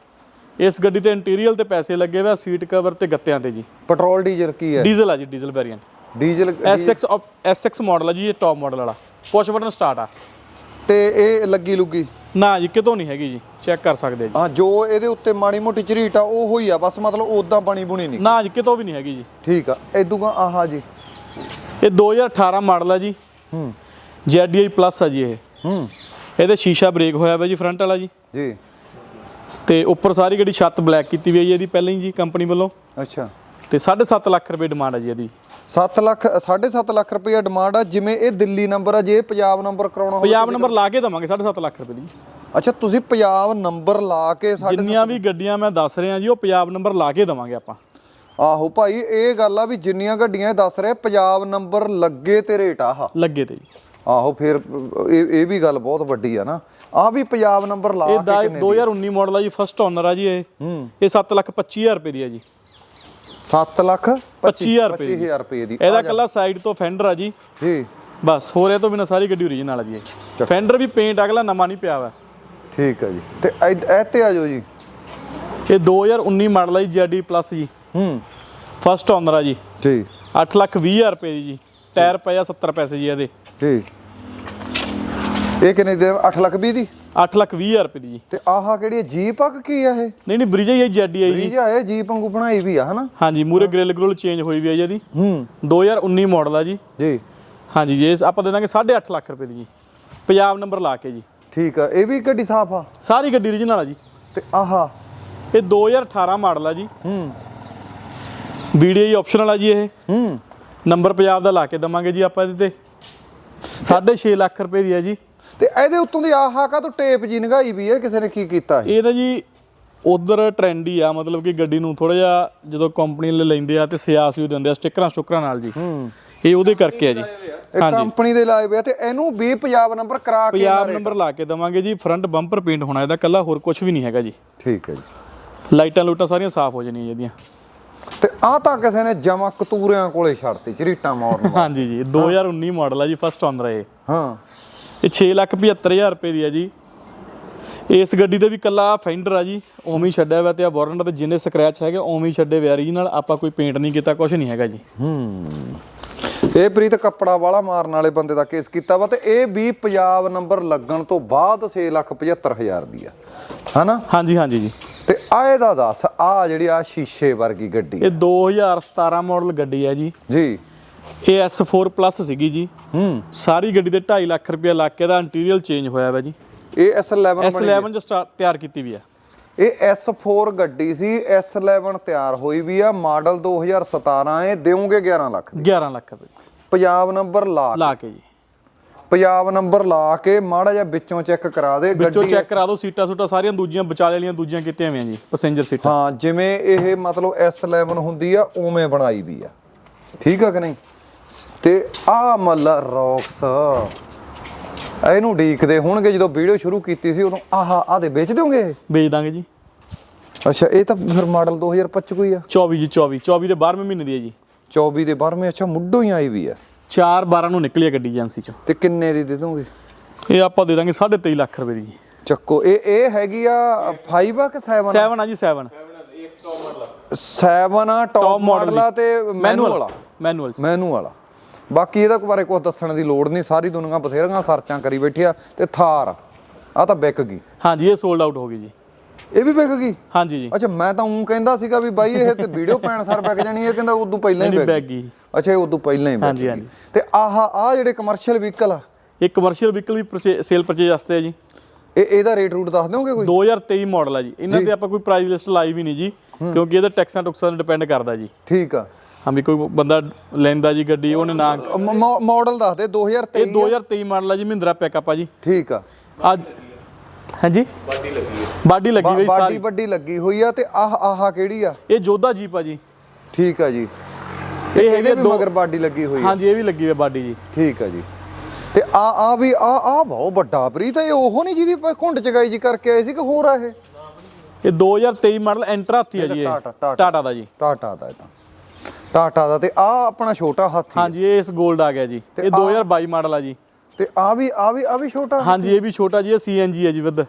ਇਸ ਗੱਡੀ ਤੇ ਇੰਟੀਰੀਅਰ ਤੇ ਪੈਸੇ ਲੱਗੇ ਹੋਏ ਆ ਸੀਟ ਕਵਰ ਤੇ ਗੱਤਿਆਂ ਤੇ ਜੀ। ਪੈਟਰੋਲ ਡੀਜ਼ਲ ਕੀ ਹੈ? ਡੀਜ਼ਲ ਆ ਜੀ diesel variant diesel SX op- SX model ਆ ਜੀ ਇਹ ਟੌਪ ਮਾਡਲ ਵਾਲਾ। ਪੁਸ਼ ਬਟਨ ਸਟਾਰਟ ਆ। ਤੇ ਇਹ ਲੱਗੀ ਲੁੱਗੀ? ਨਾ ਜੀ ਕਿਤੋਂ ਨਹੀਂ ਹੈਗੀ ਜੀ ਚੈੱਕ ਕਰ ਸਕਦੇ ਜੀ। ਹਾਂ ਜੋ ਇਹਦੇ ਉੱਤੇ ਮਾੜੀ ਮੋਟੀ ਝਰੀਟ ਆ ਉਹ ਹੋਈ ਆ ਬਸ ਮਤਲਬ ਉਦਾਂ ਬਣੀ ਬੁਣੀ ਨਹੀਂ। ਨਾ ਜੀ ਕਿਤੋਂ ਵੀ ਨਹੀਂ ਹੈਗੀ ਜੀ। ਠੀਕ ਆ ਇਦੂਗਾ ਆਹਾ ਜੀ। ਇਹ 2018 ਮਾਡਲ ਆ ਜੀ। ਹੂੰ। ZDI ਪਲੱਸ ਆ ਜੀ ਇਹ। ਹੂੰ। ਇਹਦੇ ਸ਼ੀਸ਼ਾ ਬ੍ਰੇਕ ਹੋਇਆ ਵਾ ਜੀ ਫਰੰਟ ਵਾਲਾ ਜੀ। ਜੀ। ਤੇ ਉੱਪਰ ਸਾਰੀ ਗੱਡੀ ਛੱਤ ਬਲੈਕ ਕੀਤੀ ਹੋਈ ਹੈ ਜੀ ਇਹਦੀ ਪਹਿਲਾਂ ਹੀ ਜੀ ਕੰਪਨੀ ਵੱਲੋਂ। ਅੱਛਾ। ਤੇ 7.5 ਲੱਖ ਰੁਪਏ ਡਿਮਾਂਡ ਹੈ ਜੀ ਇਹਦੀ। 7 ਲੱਖ 7.5 ਲੱਖ ਰੁਪਏ ਡਿਮਾਂਡ ਆ ਜਿਵੇਂ ਇਹ ਦਿੱਲੀ ਨੰਬਰ ਆ ਜੇ ਇਹ ਪੰਜਾਬ ਨੰਬਰ ਕਰਾਉਣਾ ਹੋਵੇ ਪੰਜਾਬ ਨੰਬਰ ਲਾ ਕੇ ਦਵਾਂਗੇ 7.5 ਲੱਖ ਰੁਪਏ ਦੀ। ਅੱਛਾ ਤੁਸੀਂ ਪੰਜਾਬ ਨੰਬਰ ਲਾ ਕੇ ਸਾਡੇ ਜਿੰਨੀਆਂ ਵੀ ਗੱਡੀਆਂ ਮੈਂ ਦੱਸ ਰਿਹਾ ਜੀ ਉਹ ਪੰਜਾਬ ਨੰਬਰ ਲਾ ਕੇ ਦਵਾਂਗੇ ਆਪਾਂ। ਆਹੋ ਭਾਈ ਇਹ ਗੱਲ ਆ ਵੀ ਜਿੰਨੀਆਂ ਗੱਡੀਆਂ ਇਹ ਦੱਸ ਰਹੇ ਪੰਜਾਬ ਨੰਬਰ ਲੱਗੇ ਤੇ ਰੇਟ ਆਹ। ਲੱਗੇ ਤੇ ਜੀ। ਆਹੋ ਫਿਰ ਇਹ ਇਹ ਵੀ ਗੱਲ ਬਹੁਤ ਵੱਡੀ ਆ ਨਾ। ਆ ਵੀ ਪੰਜਾਬ ਨੰਬਰ ਲਾ ਇਹ ਕੇ ਦਾ ਕਿੰਨੇ 2019 ਮਾਡਲ ਆ ਜੀ ਫਸਟ ਓਨਰ ਆ ਜੀ ਇਹ। ਇਹ 7 ਲੱਖ 25000 ਰੁਪਏ ਦੀ ਆ ਜੀ। 7 ਲੱਖ 25000 ਰੁਪਏ ਦੀ। 25000 ਰੁਪਏ ਦੀ। ਇਹਦਾ ਕੱਲਾ ਸਾਈਡ ਤੋਂ ਫੈਂਡਰ ਆ ਜੀ। ਜੀ। ਬਸ ਹੋਰ ਇਹ ਤੋਂ ਬਿਨਾ ਸਾਰੀ ਗੱਡੀ ਓਰੀਜਨਲ ਆ ਜੀ ਇਹ। ਫੈਂਡਰ ਵੀ ਪੇਂਟ ਅਗਲਾ ਨਵਾਂ ਨਹੀਂ ਪਿਆ ਵਾ। ਠੀਕ ਹੈ ਜੀ। ਤੇ ਇਹ ਤੇ ਆ ਜਾਓ ਜੀ। ਇਹ 2019 ਮਾਡਲ ਆ ਜੀ ZD ਪਲੱਸ ਜੀ। ਹੂੰ। ਫਸਟ ਓਨਰ ਆ ਜੀ। ਜੀ। 8 ਲੱਖ 20000 ਰੁਪਏ ਦੀ ਜੀ। ਟਾਇਰ ਪਏ ਆ 70 ਪੈਸੇ ਜੀ ਇਹਦੇ। ਜੀ। ਇਹ ਕਿੰਨੇ ਦੇ? 8 ਲੱਖ 20 ਦੀ? 8 ਲੱਖ 20000 ਰੁਪਏ ਦੀ ਜੀ। ਤੇ ਆਹ ਕਿਹੜੀ ਹੈ? ਜੀਪ ਆ ਕਿ ਕੀ ਆ ਇਹ? ਨਹੀਂ ਨਹੀਂ ਬ੍ਰਿਜ ਹੀ ZD ਆਈ ਜੀ। ਜੀ ਆਏ ਜੀਪ ਵਾਂਗੂ ਬਣਾਈ ਵੀ ਆ ਹਨਾ? ਹਾਂਜੀ ਮੂਰੇ ਗ੍ਰਿਲ ਗਰੁਲ ਚੇਂਜ ਹੋਈ ਵੀ ਹੈ ਜੀ ਇਹਦੀ। ਹੂੰ। 2019 ਮਾਡਲ ਆ ਜੀ। ਜੀ। ਹਾਂਜੀ ਜੀ ਇਹ ਆਪਾਂ ਦੇ ਦਾਂਗੇ 8.5 ਲੱਖ ਰੁਪਏ ਦੀ ਜੀ। ਪੰਜਾਬ ਨੰਬਰ ਲਾ ਕੇ ਜੀ। ਠੀਕ ਆ ਇਹ ਵੀ ਗੱਡੀ ਸਾਫ਼ ਆ? ਸਾਰੀ ਗੱਡੀ ਓਰੀਜਨਲ ਆ ਜੀ। ਤੇ ਆਹਾ। ਇਹ 2018 ਮਾਡਲ ਆ ਜੀ। ਹੂੰ। ਵੀਡੀਆਈ ਆਪਸ਼ਨਲ ਆ ਜੀ ਇਹ। ਹੂੰ। ਨੰਬਰ ਪੰਜਾਬ ਦਾ ਲਾ ਕੇ ਦਵਾਂਗੇ ਜੀ ਆਪਾਂ ਇਹਦੇ ਤੇ। 6.5 ਲੱਖ ਰੁਪਏ ਦੀ ਹੈ ਜੀ। ਤੇ ਇਹਦੇ ਉੱਤੋਂ ਦੀ ਆਹਾ ਕਾ ਤੋਂ ਟੇਪ ਜੀ ਨਗਾਈ ਵੀ ਹੈ ਕਿਸੇ ਨੇ ਕੀ ਕੀਤਾ ਇਹ? ਇਹ ਨਾ ਜੀ ਉਧਰ ਟ੍ਰੈਂਡ ਹੀ ਆ ਮਤਲਬ ਕਿ ਗੱਡੀ ਨੂੰ ਥੋੜਾ ਜਿਹਾ ਜਦੋਂ ਕੰਪਨੀ ਲੈ ਲੈਂਦੇ ਆ ਤੇ ਸਿਆਸ ਦਿੰਦੇ ਆ ਸਟickਰਾਂ ਸਟੁੱਕਰਾਂ ਨਾਲ ਜੀ। ਹੂੰ। ਇਹ ਉਹਦੇ ਕਰਕੇ ਆ ਜੀ। ਇਹ ਕੰਪਨੀ ਦੇ ਲਾਏ ਪਿਆ ਤੇ ਇਹਨੂੰ ਵੀ ਪੰਜਾਬ ਨੰਬਰ ਕਰਾ ਕੇ ਪੰਜਾਬ ਨੰਬਰ ਲਾ ਕੇ ਦਵਾਂਗੇ ਜੀ ਫਰੰਟ ਬੰਪਰ ਪੇਂਟ ਹੋਣਾ ਇਹਦਾ ਕੱਲਾ ਹੋਰ ਕੁਝ ਵੀ ਨਹੀਂ ਹੈਗਾ ਜੀ। ਠੀਕ ਹੈ ਜੀ। ਲਾਈਟਾਂ ਲੂਟਾਂ ਸਾਰੀਆਂ ਸਾਫ਼ ਹੋ ਜਾਣੀਆਂ ਇਹਦੀਆਂ। ਤੇ ਆ ਤਾਂ ਕਿਸੇ ਨੇ ਜਮਾ ਕਤੂਰਿਆਂ ਕੋਲੇ ਛੱਡਤੀ ਝਰੀਟਾਂ ਮਾਰਨ। ਹਾਂਜੀ ਜੀ 2019 ਮਾਡਲ ਆ ਜੀ ਫਸਟ ਓਨਰ ਇਹ। ਹਾਂ। ਇਹ 675000 ਰੁਪਏ ਦੀ ਹੈ ਜੀ। ਇਸ ਗੱਡੀ ਤੇ ਵੀ ਕੱਲਾ ਫੈਂਡਰ ਆ ਜੀ ਹੀ ਛੱਡਿਆ ਹੋਇਆ ਤੇ ਆ ਵਾਰੰਟ ਤੇ ਜਿੰਨੇ ਸਕ੍ਰੈਚ ਹੈਗੇ ਉਵੇਂ ਹੀ ਛੱਡੇ ਹੋਏ ਓਰੀਜਨਲ ਆਪਾਂ ਕੋਈ ਪੇਂਟ ਨਹੀਂ ਕੀਤਾ ਕੁਝ ਨਹੀਂ ਹੈਗਾ ਜੀ। ਇਹ ਪ੍ਰੀਤ ਕੱਪੜਾ ਵਾਲਾ ਮਾਰਨ ਵਾਲੇ ਬੰਦੇ ਦਾ ਕੇਸ ਕੀਤਾ ਵਾ ਤੇ ਇਹ ਵੀ ਪੰਜਾਬ ਨੰਬਰ ਲੱਗਣ ਤੋਂ ਬਾਅਦ 675000 ਦੀ ਆ। ਹਨਾ? ਹਾਂਜੀ ਹਾਂਜੀ ਜੀ। ਤੇ ਆ ਇਹਦਾ ਦੱਸ ਆ ਜਿਹੜੀ ਆ ਸ਼ੀਸ਼ੇ ਵਰਗੀ ਗੱਡੀ ਇਹ 2017 ਮਾਡਲ ਗੱਡੀ ਹੈ ਜੀ। ਜੀ। ਇਹ S4 ਪਲੱਸ ਸੀਗੀ ਜੀ। ਹੂੰ। ਸਾਰੀ ਗੱਡੀ ਤੇ 2.5 ਲੱਖ ਰੁਪਏ ਲੱਗ ਕੇ ਦਾ ਇੰਟੀਰੀਅਰ ਚੇਂਜ ਹੋਇਆ ਵਾ ਜੀ। ਇਹ S11 ਬਣੀ S11 ਚ ਸਟਾਰ ਤਿਆਰ ਕੀਤੀ ਵੀ ਆ। ਇਹ S4 ਗੱਡੀ ਸੀ S11 ਤਿਆਰ ਹੋਈ ਵੀ ਆ ਮਾਡਲ 2017 ਇਹ ਦਿਓਗੇ 11 ਲੱਖ ਦੀ। 11 ਲੱਖ ਰੁਪਏ। ਪੰਜਾਬ ਨੰਬਰ ਲਾ ਲਾ ਕੇ ਜੀ। ਪੰਜਾਬ ਨੰਬਰ ਲਾ ਕੇ ਮਾੜਾ ਜਿਹਾ ਵਿੱਚੋਂ ਚੈੱਕ ਕਰਾ ਦੇ ਵਿੱਚੋਂ ਚੈੱਕ ਕਰਾ ਦਿਓ ਸੀਟਾਂ ਸੂਟਾਂ ਸਾਰੀਆਂ ਦੂਜੀਆਂ ਵਿਚਾਲੇ ਵਾਲੀਆਂ ਦੂਜੀਆਂ ਕੀਤੀਆਂ ਹੋਈਆਂ ਜੀ ਪੈਸੇਂਜਰ ਸੀਟਾਂ। ਹਾਂ ਜਿਵੇਂ ਇਹ ਮਤਲਬ S11 ਹੁੰਦੀ ਆ ਉਵੇਂ ਬਣਾਈ ਵੀ ਆ। ਠੀਕ ਆ ਕਿ ਨਹੀਂ? ਤੇ ਆ ਮੱਲਾ ਰੌਕਸ। ਇਹਨੂੰ ਡੀਕਦੇ ਹੋਣਗੇ ਜਦੋਂ ਵੀਡੀਓ ਸ਼ੁਰੂ ਕੀਤੀ ਸੀ ਉਦੋਂ ਆਹਾ ਆ ਦੇ ਵੇਚ ਦਿਓਗੇ? ਵੇਚ ਦਾਂਗੇ ਜੀ। ਅੱਛਾ ਇਹ ਤਾਂ ਫਿਰ ਮਾਡਲ 2025 ਕੋਈ ਆ। 24 ਜੀ 24 24 ਦੇ 12ਵੇਂ ਮਹੀਨੇ ਦੀ ਹੈ ਜੀ। 24 ਦੇ 12ਵੇਂ ਅੱਛਾ ਮੁੱਢੋਂ ਹੀ ਆਈ ਵੀ ਆ। 4 12 ਨੂੰ ਨਿਕਲੀ ਗੱਡੀ ਏਜੰਸੀ ਚੋਂ। ਤੇ ਕਿੰਨੇ ਦੀ ਦੇ ਦੋਗੇ? ਇਹ ਆਪਾਂ ਦੇ ਦਾਂਗੇ 23.5 ਲੱਖ ਰੁਪਏ ਦੀ ਜੀ। ਚੱਕੋ ਇਹ ਇਹ ਹੈਗੀ ਆ 5 ਆ ਕਿ 7 ਆ? 7 ਆ ਜੀ 7 7 ਆ ਟੌਪ ਮਾਡਲ ਆ ਤੇ ਮੈਨੂਅਲ ਆ? ਮੈਨੂਅਲ ਮੈਨੂ ਵਾਲਾ ਬਾਕੀ ਇਹਦਾ ਬਾਰੇ ਕੁਝ ਦੱਸਣ ਦੀ ਲੋੜ ਨਹੀਂ ਸਾਰੀ ਦੁਨੀਆ ਬਥੇਰੀਆਂ ਸਰਚਾਂ ਕਰੀ ਬੈਠੀ ਆ ਤੇ ਥਾਰ ਆ ਤਾਂ ਵਿਕ ਗਈ। ਹਾਂਜੀ ਇਹ ਸੋਲਡ ਆਊਟ ਹੋ ਗਈ ਜੀ। ਇਹ ਵੀ ਵਿਕ ਗਈ? ਹਾਂਜੀ ਜੀ। ਅੱਛਾ ਮੈਂ ਤਾਂ ਉਂ ਕਹਿੰਦਾ ਸੀਗਾ ਵੀ ਬਾਈ ਇਹ ਤੇ ਵੀਡੀਓ ਪੈਣ ਸਰ ਵਿਕ ਜਾਣੀ ਇਹ ਕਹਿੰਦਾ ਉਦੋਂ ਪਹਿਲਾਂ ਹੀ ਵਿਕ ਗਈ। ਅੱਛਾ ਇਹ ਉਦੋਂ ਪਹਿਲਾਂ ਹੀ ਵਿਕ ਹਾਂਜੀ, ਗਈ। ਹਾਂਜੀ। ਤੇ ਆਹ ਆ ਜਿਹੜੇ ਕਮਰਸ਼ੀਅਲ ਵਹੀਕਲ ਆ? ਇਹ ਕਮਰਸ਼ੀਅਲ ਵਹੀਕਲ ਵੀ ਸੇਲ ਪਰਚੇਜ ਵਾਸਤੇ ਹੈ ਜੀ। ਇਹ ਇਹਦਾ ਰੇਟ ਰੂਟ ਦੱਸ ਦਿਓਗੇ ਕੋਈ? 2023 ਮਾਡਲ ਆ ਜੀ। ਇਹਨਾਂ ਤੇ ਆਪਾਂ ਕੋਈ ਪ੍ਰਾਈਸ ਲਿਸਟ ਲਾਈ ਵੀ ਨਹੀਂ ਜੀ ਕਿਉਂਕਿ ਇਹਦਾ ਟੈਕਸਾਂ ਟੁਕਸਾਂ ਤੇ ਡਿਪੈਂਡ ਕਰਦਾ ਜੀ। ਠੀਕ ਆ। ਹਾਂ ਵੀ ਕੋਈ ਬੰਦਾ ਲੈਂਦਾ ਜੀ ਗੱਡੀ ਉਹਨੇ ਨਾ ਮਾਡਲ ਦੱਸ ਦੇ 2023 ਇਹ 2023 ਮਾਡਲ ਆ ਜੀ ਮਹਿੰਦਰਾ ਪੈਕਅਪ ਆ ਜੀ। ਠੀਕ ਆ। ਅੱਜ ਹਾਂਜੀ? ਬਾਡੀ ਲੱਗੀ ਹੈ ਬਾਡੀ ਲੱਗੀ ਹੋਈ ਬਾਡੀ ਸਾਰੀ। ਵੱਡੀ ਲੱਗੀ ਹੋਈ ਆ ਤੇ ਆਹ ਆਹ ਕਿਹੜੀ ਆ? ਇਹ ਜੋਧਾ ਜੀਪ ਆ ਜੀ। ਠੀਕ ਆ ਜੀ। ਇਹ ਹੈਗੇ ਵੀ ਦੋ ਮਗਰ ਬਾਡੀ ਲੱਗੀ ਹੋਈ ਆ। ਹਾਂਜੀ ਇਹ ਵੀ ਲੱਗੀ ਹੋਈ ਬਾਡੀ ਜੀ। ਠੀਕ ਆ ਜੀ। ਤੇ ਆ ਆ ਵੀ ਆ ਆ ਬਹੁਤ ਵੱਡਾ ਪ੍ਰੀਤ ਇਹ ਉਹ ਨਹੀਂ ਜਿਹਦੀ ਘੁੰਡ ਚਗਾਈ ਜੀ ਕਰਕੇ ਆਏ ਸੀ ਕਿ ਹੋਰ ਆ ਇਹ? ਇਹ 2023 ਮਾਡਲ ਐਂਟਰ ਹਾਥੀ ਆ ਜੀ ਇਹ। ਟਾਟਾ ਦਾ ਜੀ। ਟਾਟਾ ਦਾ ਇਹ ਤਾਂ। ਟਾਟਾ ਦਾ ਤੇ ਆ ਆਪਣਾ ਛੋਟਾ ਹਾਥੀ ਹਾਂਜੀ ਇਹ ਇਸ 골ਡ ਆ ਗਿਆ ਜੀ। ਇਹ ਆਹ- 2022 ਮਾਡਲ ਆ ਜੀ। ਤੇ ਆ ਵੀ ਆ ਵੀ ਆ ਵੀ ਛੋਟਾ ਹਾਂਜੀ ਇਹ ਵੀ ਛੋਟਾ ਜੀ ਇਹ ਸੀਐਨਜੀ ਹੈ ਜੀ ਵਿਦ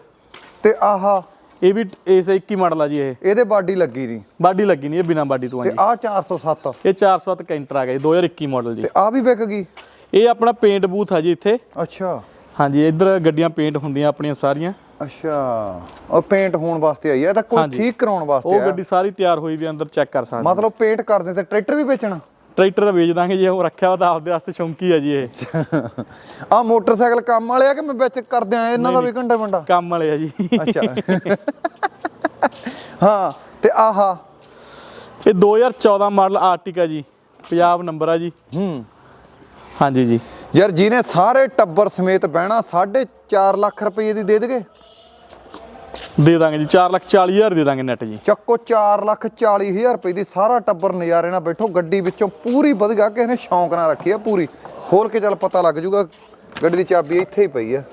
ਤੇ ਆਹਾ ਇਹ ਵੀ ਇਸ 21 ਮਾਡਲ ਆ ਜੀ ਇਹ। ਇਹਦੇ ਬਾਡੀ ਲੱਗੀ ਨਹੀਂ ਬਾਡੀ ਲੱਗੀ ਨਹੀਂ ਇਹ ਬਿਨਾ ਬਾਡੀ ਤੋਂ ਆ ਤੇ ਜੀ। ਆ 407 ਇਹ 407 ਕੈਂਟਰ ਆ ਗਿਆ ਜੀ 2021 ਮਾਡਲ ਜੀ। ਤੇ ਆ ਵੀ ਵਿਕ ਗਈ। ਇਹ ਆਪਣਾ ਪੇਂਟ ਬੂਥ ਆ ਜੀ ਇੱਥੇ। ਅੱਛਾ। ਹਾਂਜੀ ਇੱਧਰ ਗੱਡੀਆਂ ਪੇਂਟ ਹੁੰਦੀਆਂ ਆਪਣੀਆਂ ਸਾਰੀਆਂ। ਅੱਛਾ। ਉਹ ਪੇਂਟ ਹੋਣ ਵਾਸਤੇ ਆਈ ਹੈ ਤਾਂ ਕੋਈ ਹਾਂਜੀ। ਠੀਕ ਕਰਾਉਣ ਵਾਸਤੇ ਉਹ ਆ। ਗੱਡੀ ਸਾਰੀ ਤਿਆਰ ਹੋਈ ਵੀ ਅੰਦਰ ਚੈੱਕ ਕਰ ਸਕਦੇ। ਮਤਲਬ ਪੇਂਟ ਕਰਦੇ ਤੇ ਟਰੈਕਟਰ ਵੀ ਵੇਚਣਾ? ਟਰੈਕਟਰ ਵੇਚ ਦਾਂਗੇ ਜੀ ਉਹ ਰੱਖਿਆ ਵਾ ਤਾਂ ਆਪਦੇ ਵਾਸਤੇ ਸ਼ੌਂਕੀ ਆ ਜੀ ਇਹ। ਆ ਮੋਟਰਸਾਈਕਲ ਕੰਮ ਵਾਲੇ ਆ ਕਿ ਮੈਂ ਵਿੱਚ ਕਰ ਦਿਆਂ ਇਹਨਾਂ ਦਾ ਵੀ ਘੰਟਾ ਵੰਡਾ? ਕੰਮ ਵਾਲੇ ਆ ਜੀ। ਅੱਛਾ। ਹਾਂ ਤੇ ਆਹਾ। ਇਹ 2014 ਮਾਡਲ ਆਰਟਿਕਾ ਜੀ ਪੰਜਾਬ ਨੰਬਰ ਆ ਜੀ। ਹੂੰ। ਹਾਂਜੀ ਜੀ। ਯਾਰ ਜਿਹਨੇ ਸਾਰੇ ਟੱਬਰ ਸਮੇਤ ਬਹਿਣਾ 4.5 ਲੱਖ ਰੁਪਏ ਦੀ ਦੇ ਦੇਗੇ। ਦੇ ਦਾਂਗੇ ਜੀ 4 ਲੱਖ 40 ਹਜ਼ਾਰ ਦੇ ਦਾਂਗੇ ਨੈਟ ਜੀ। ਚੱਕੋ 4 ਲੱਖ 40 ਹਜ਼ਾਰ ਰੁਪਏ ਦੀ ਸਾਰਾ ਟੱਬਰ ਨਜ਼ਾਰੇ ਨਾਲ ਬੈਠੋ ਗੱਡੀ ਵਿੱਚੋਂ ਪੂਰੀ ਵਧੀਆ ਕਿਸੇ ਨੇ ਸ਼ੌਂਕ ਨਾਲ ਰੱਖੀ ਆ ਪੂਰੀ। ਖੋਲ ਕੇ ਚੱਲ ਪਤਾ ਲੱਗ ਜੂਗਾ ਗੱਡੀ ਦੀ ਚਾਬੀ ਇੱਥੇ ਹੀ ਪਈ ਆ।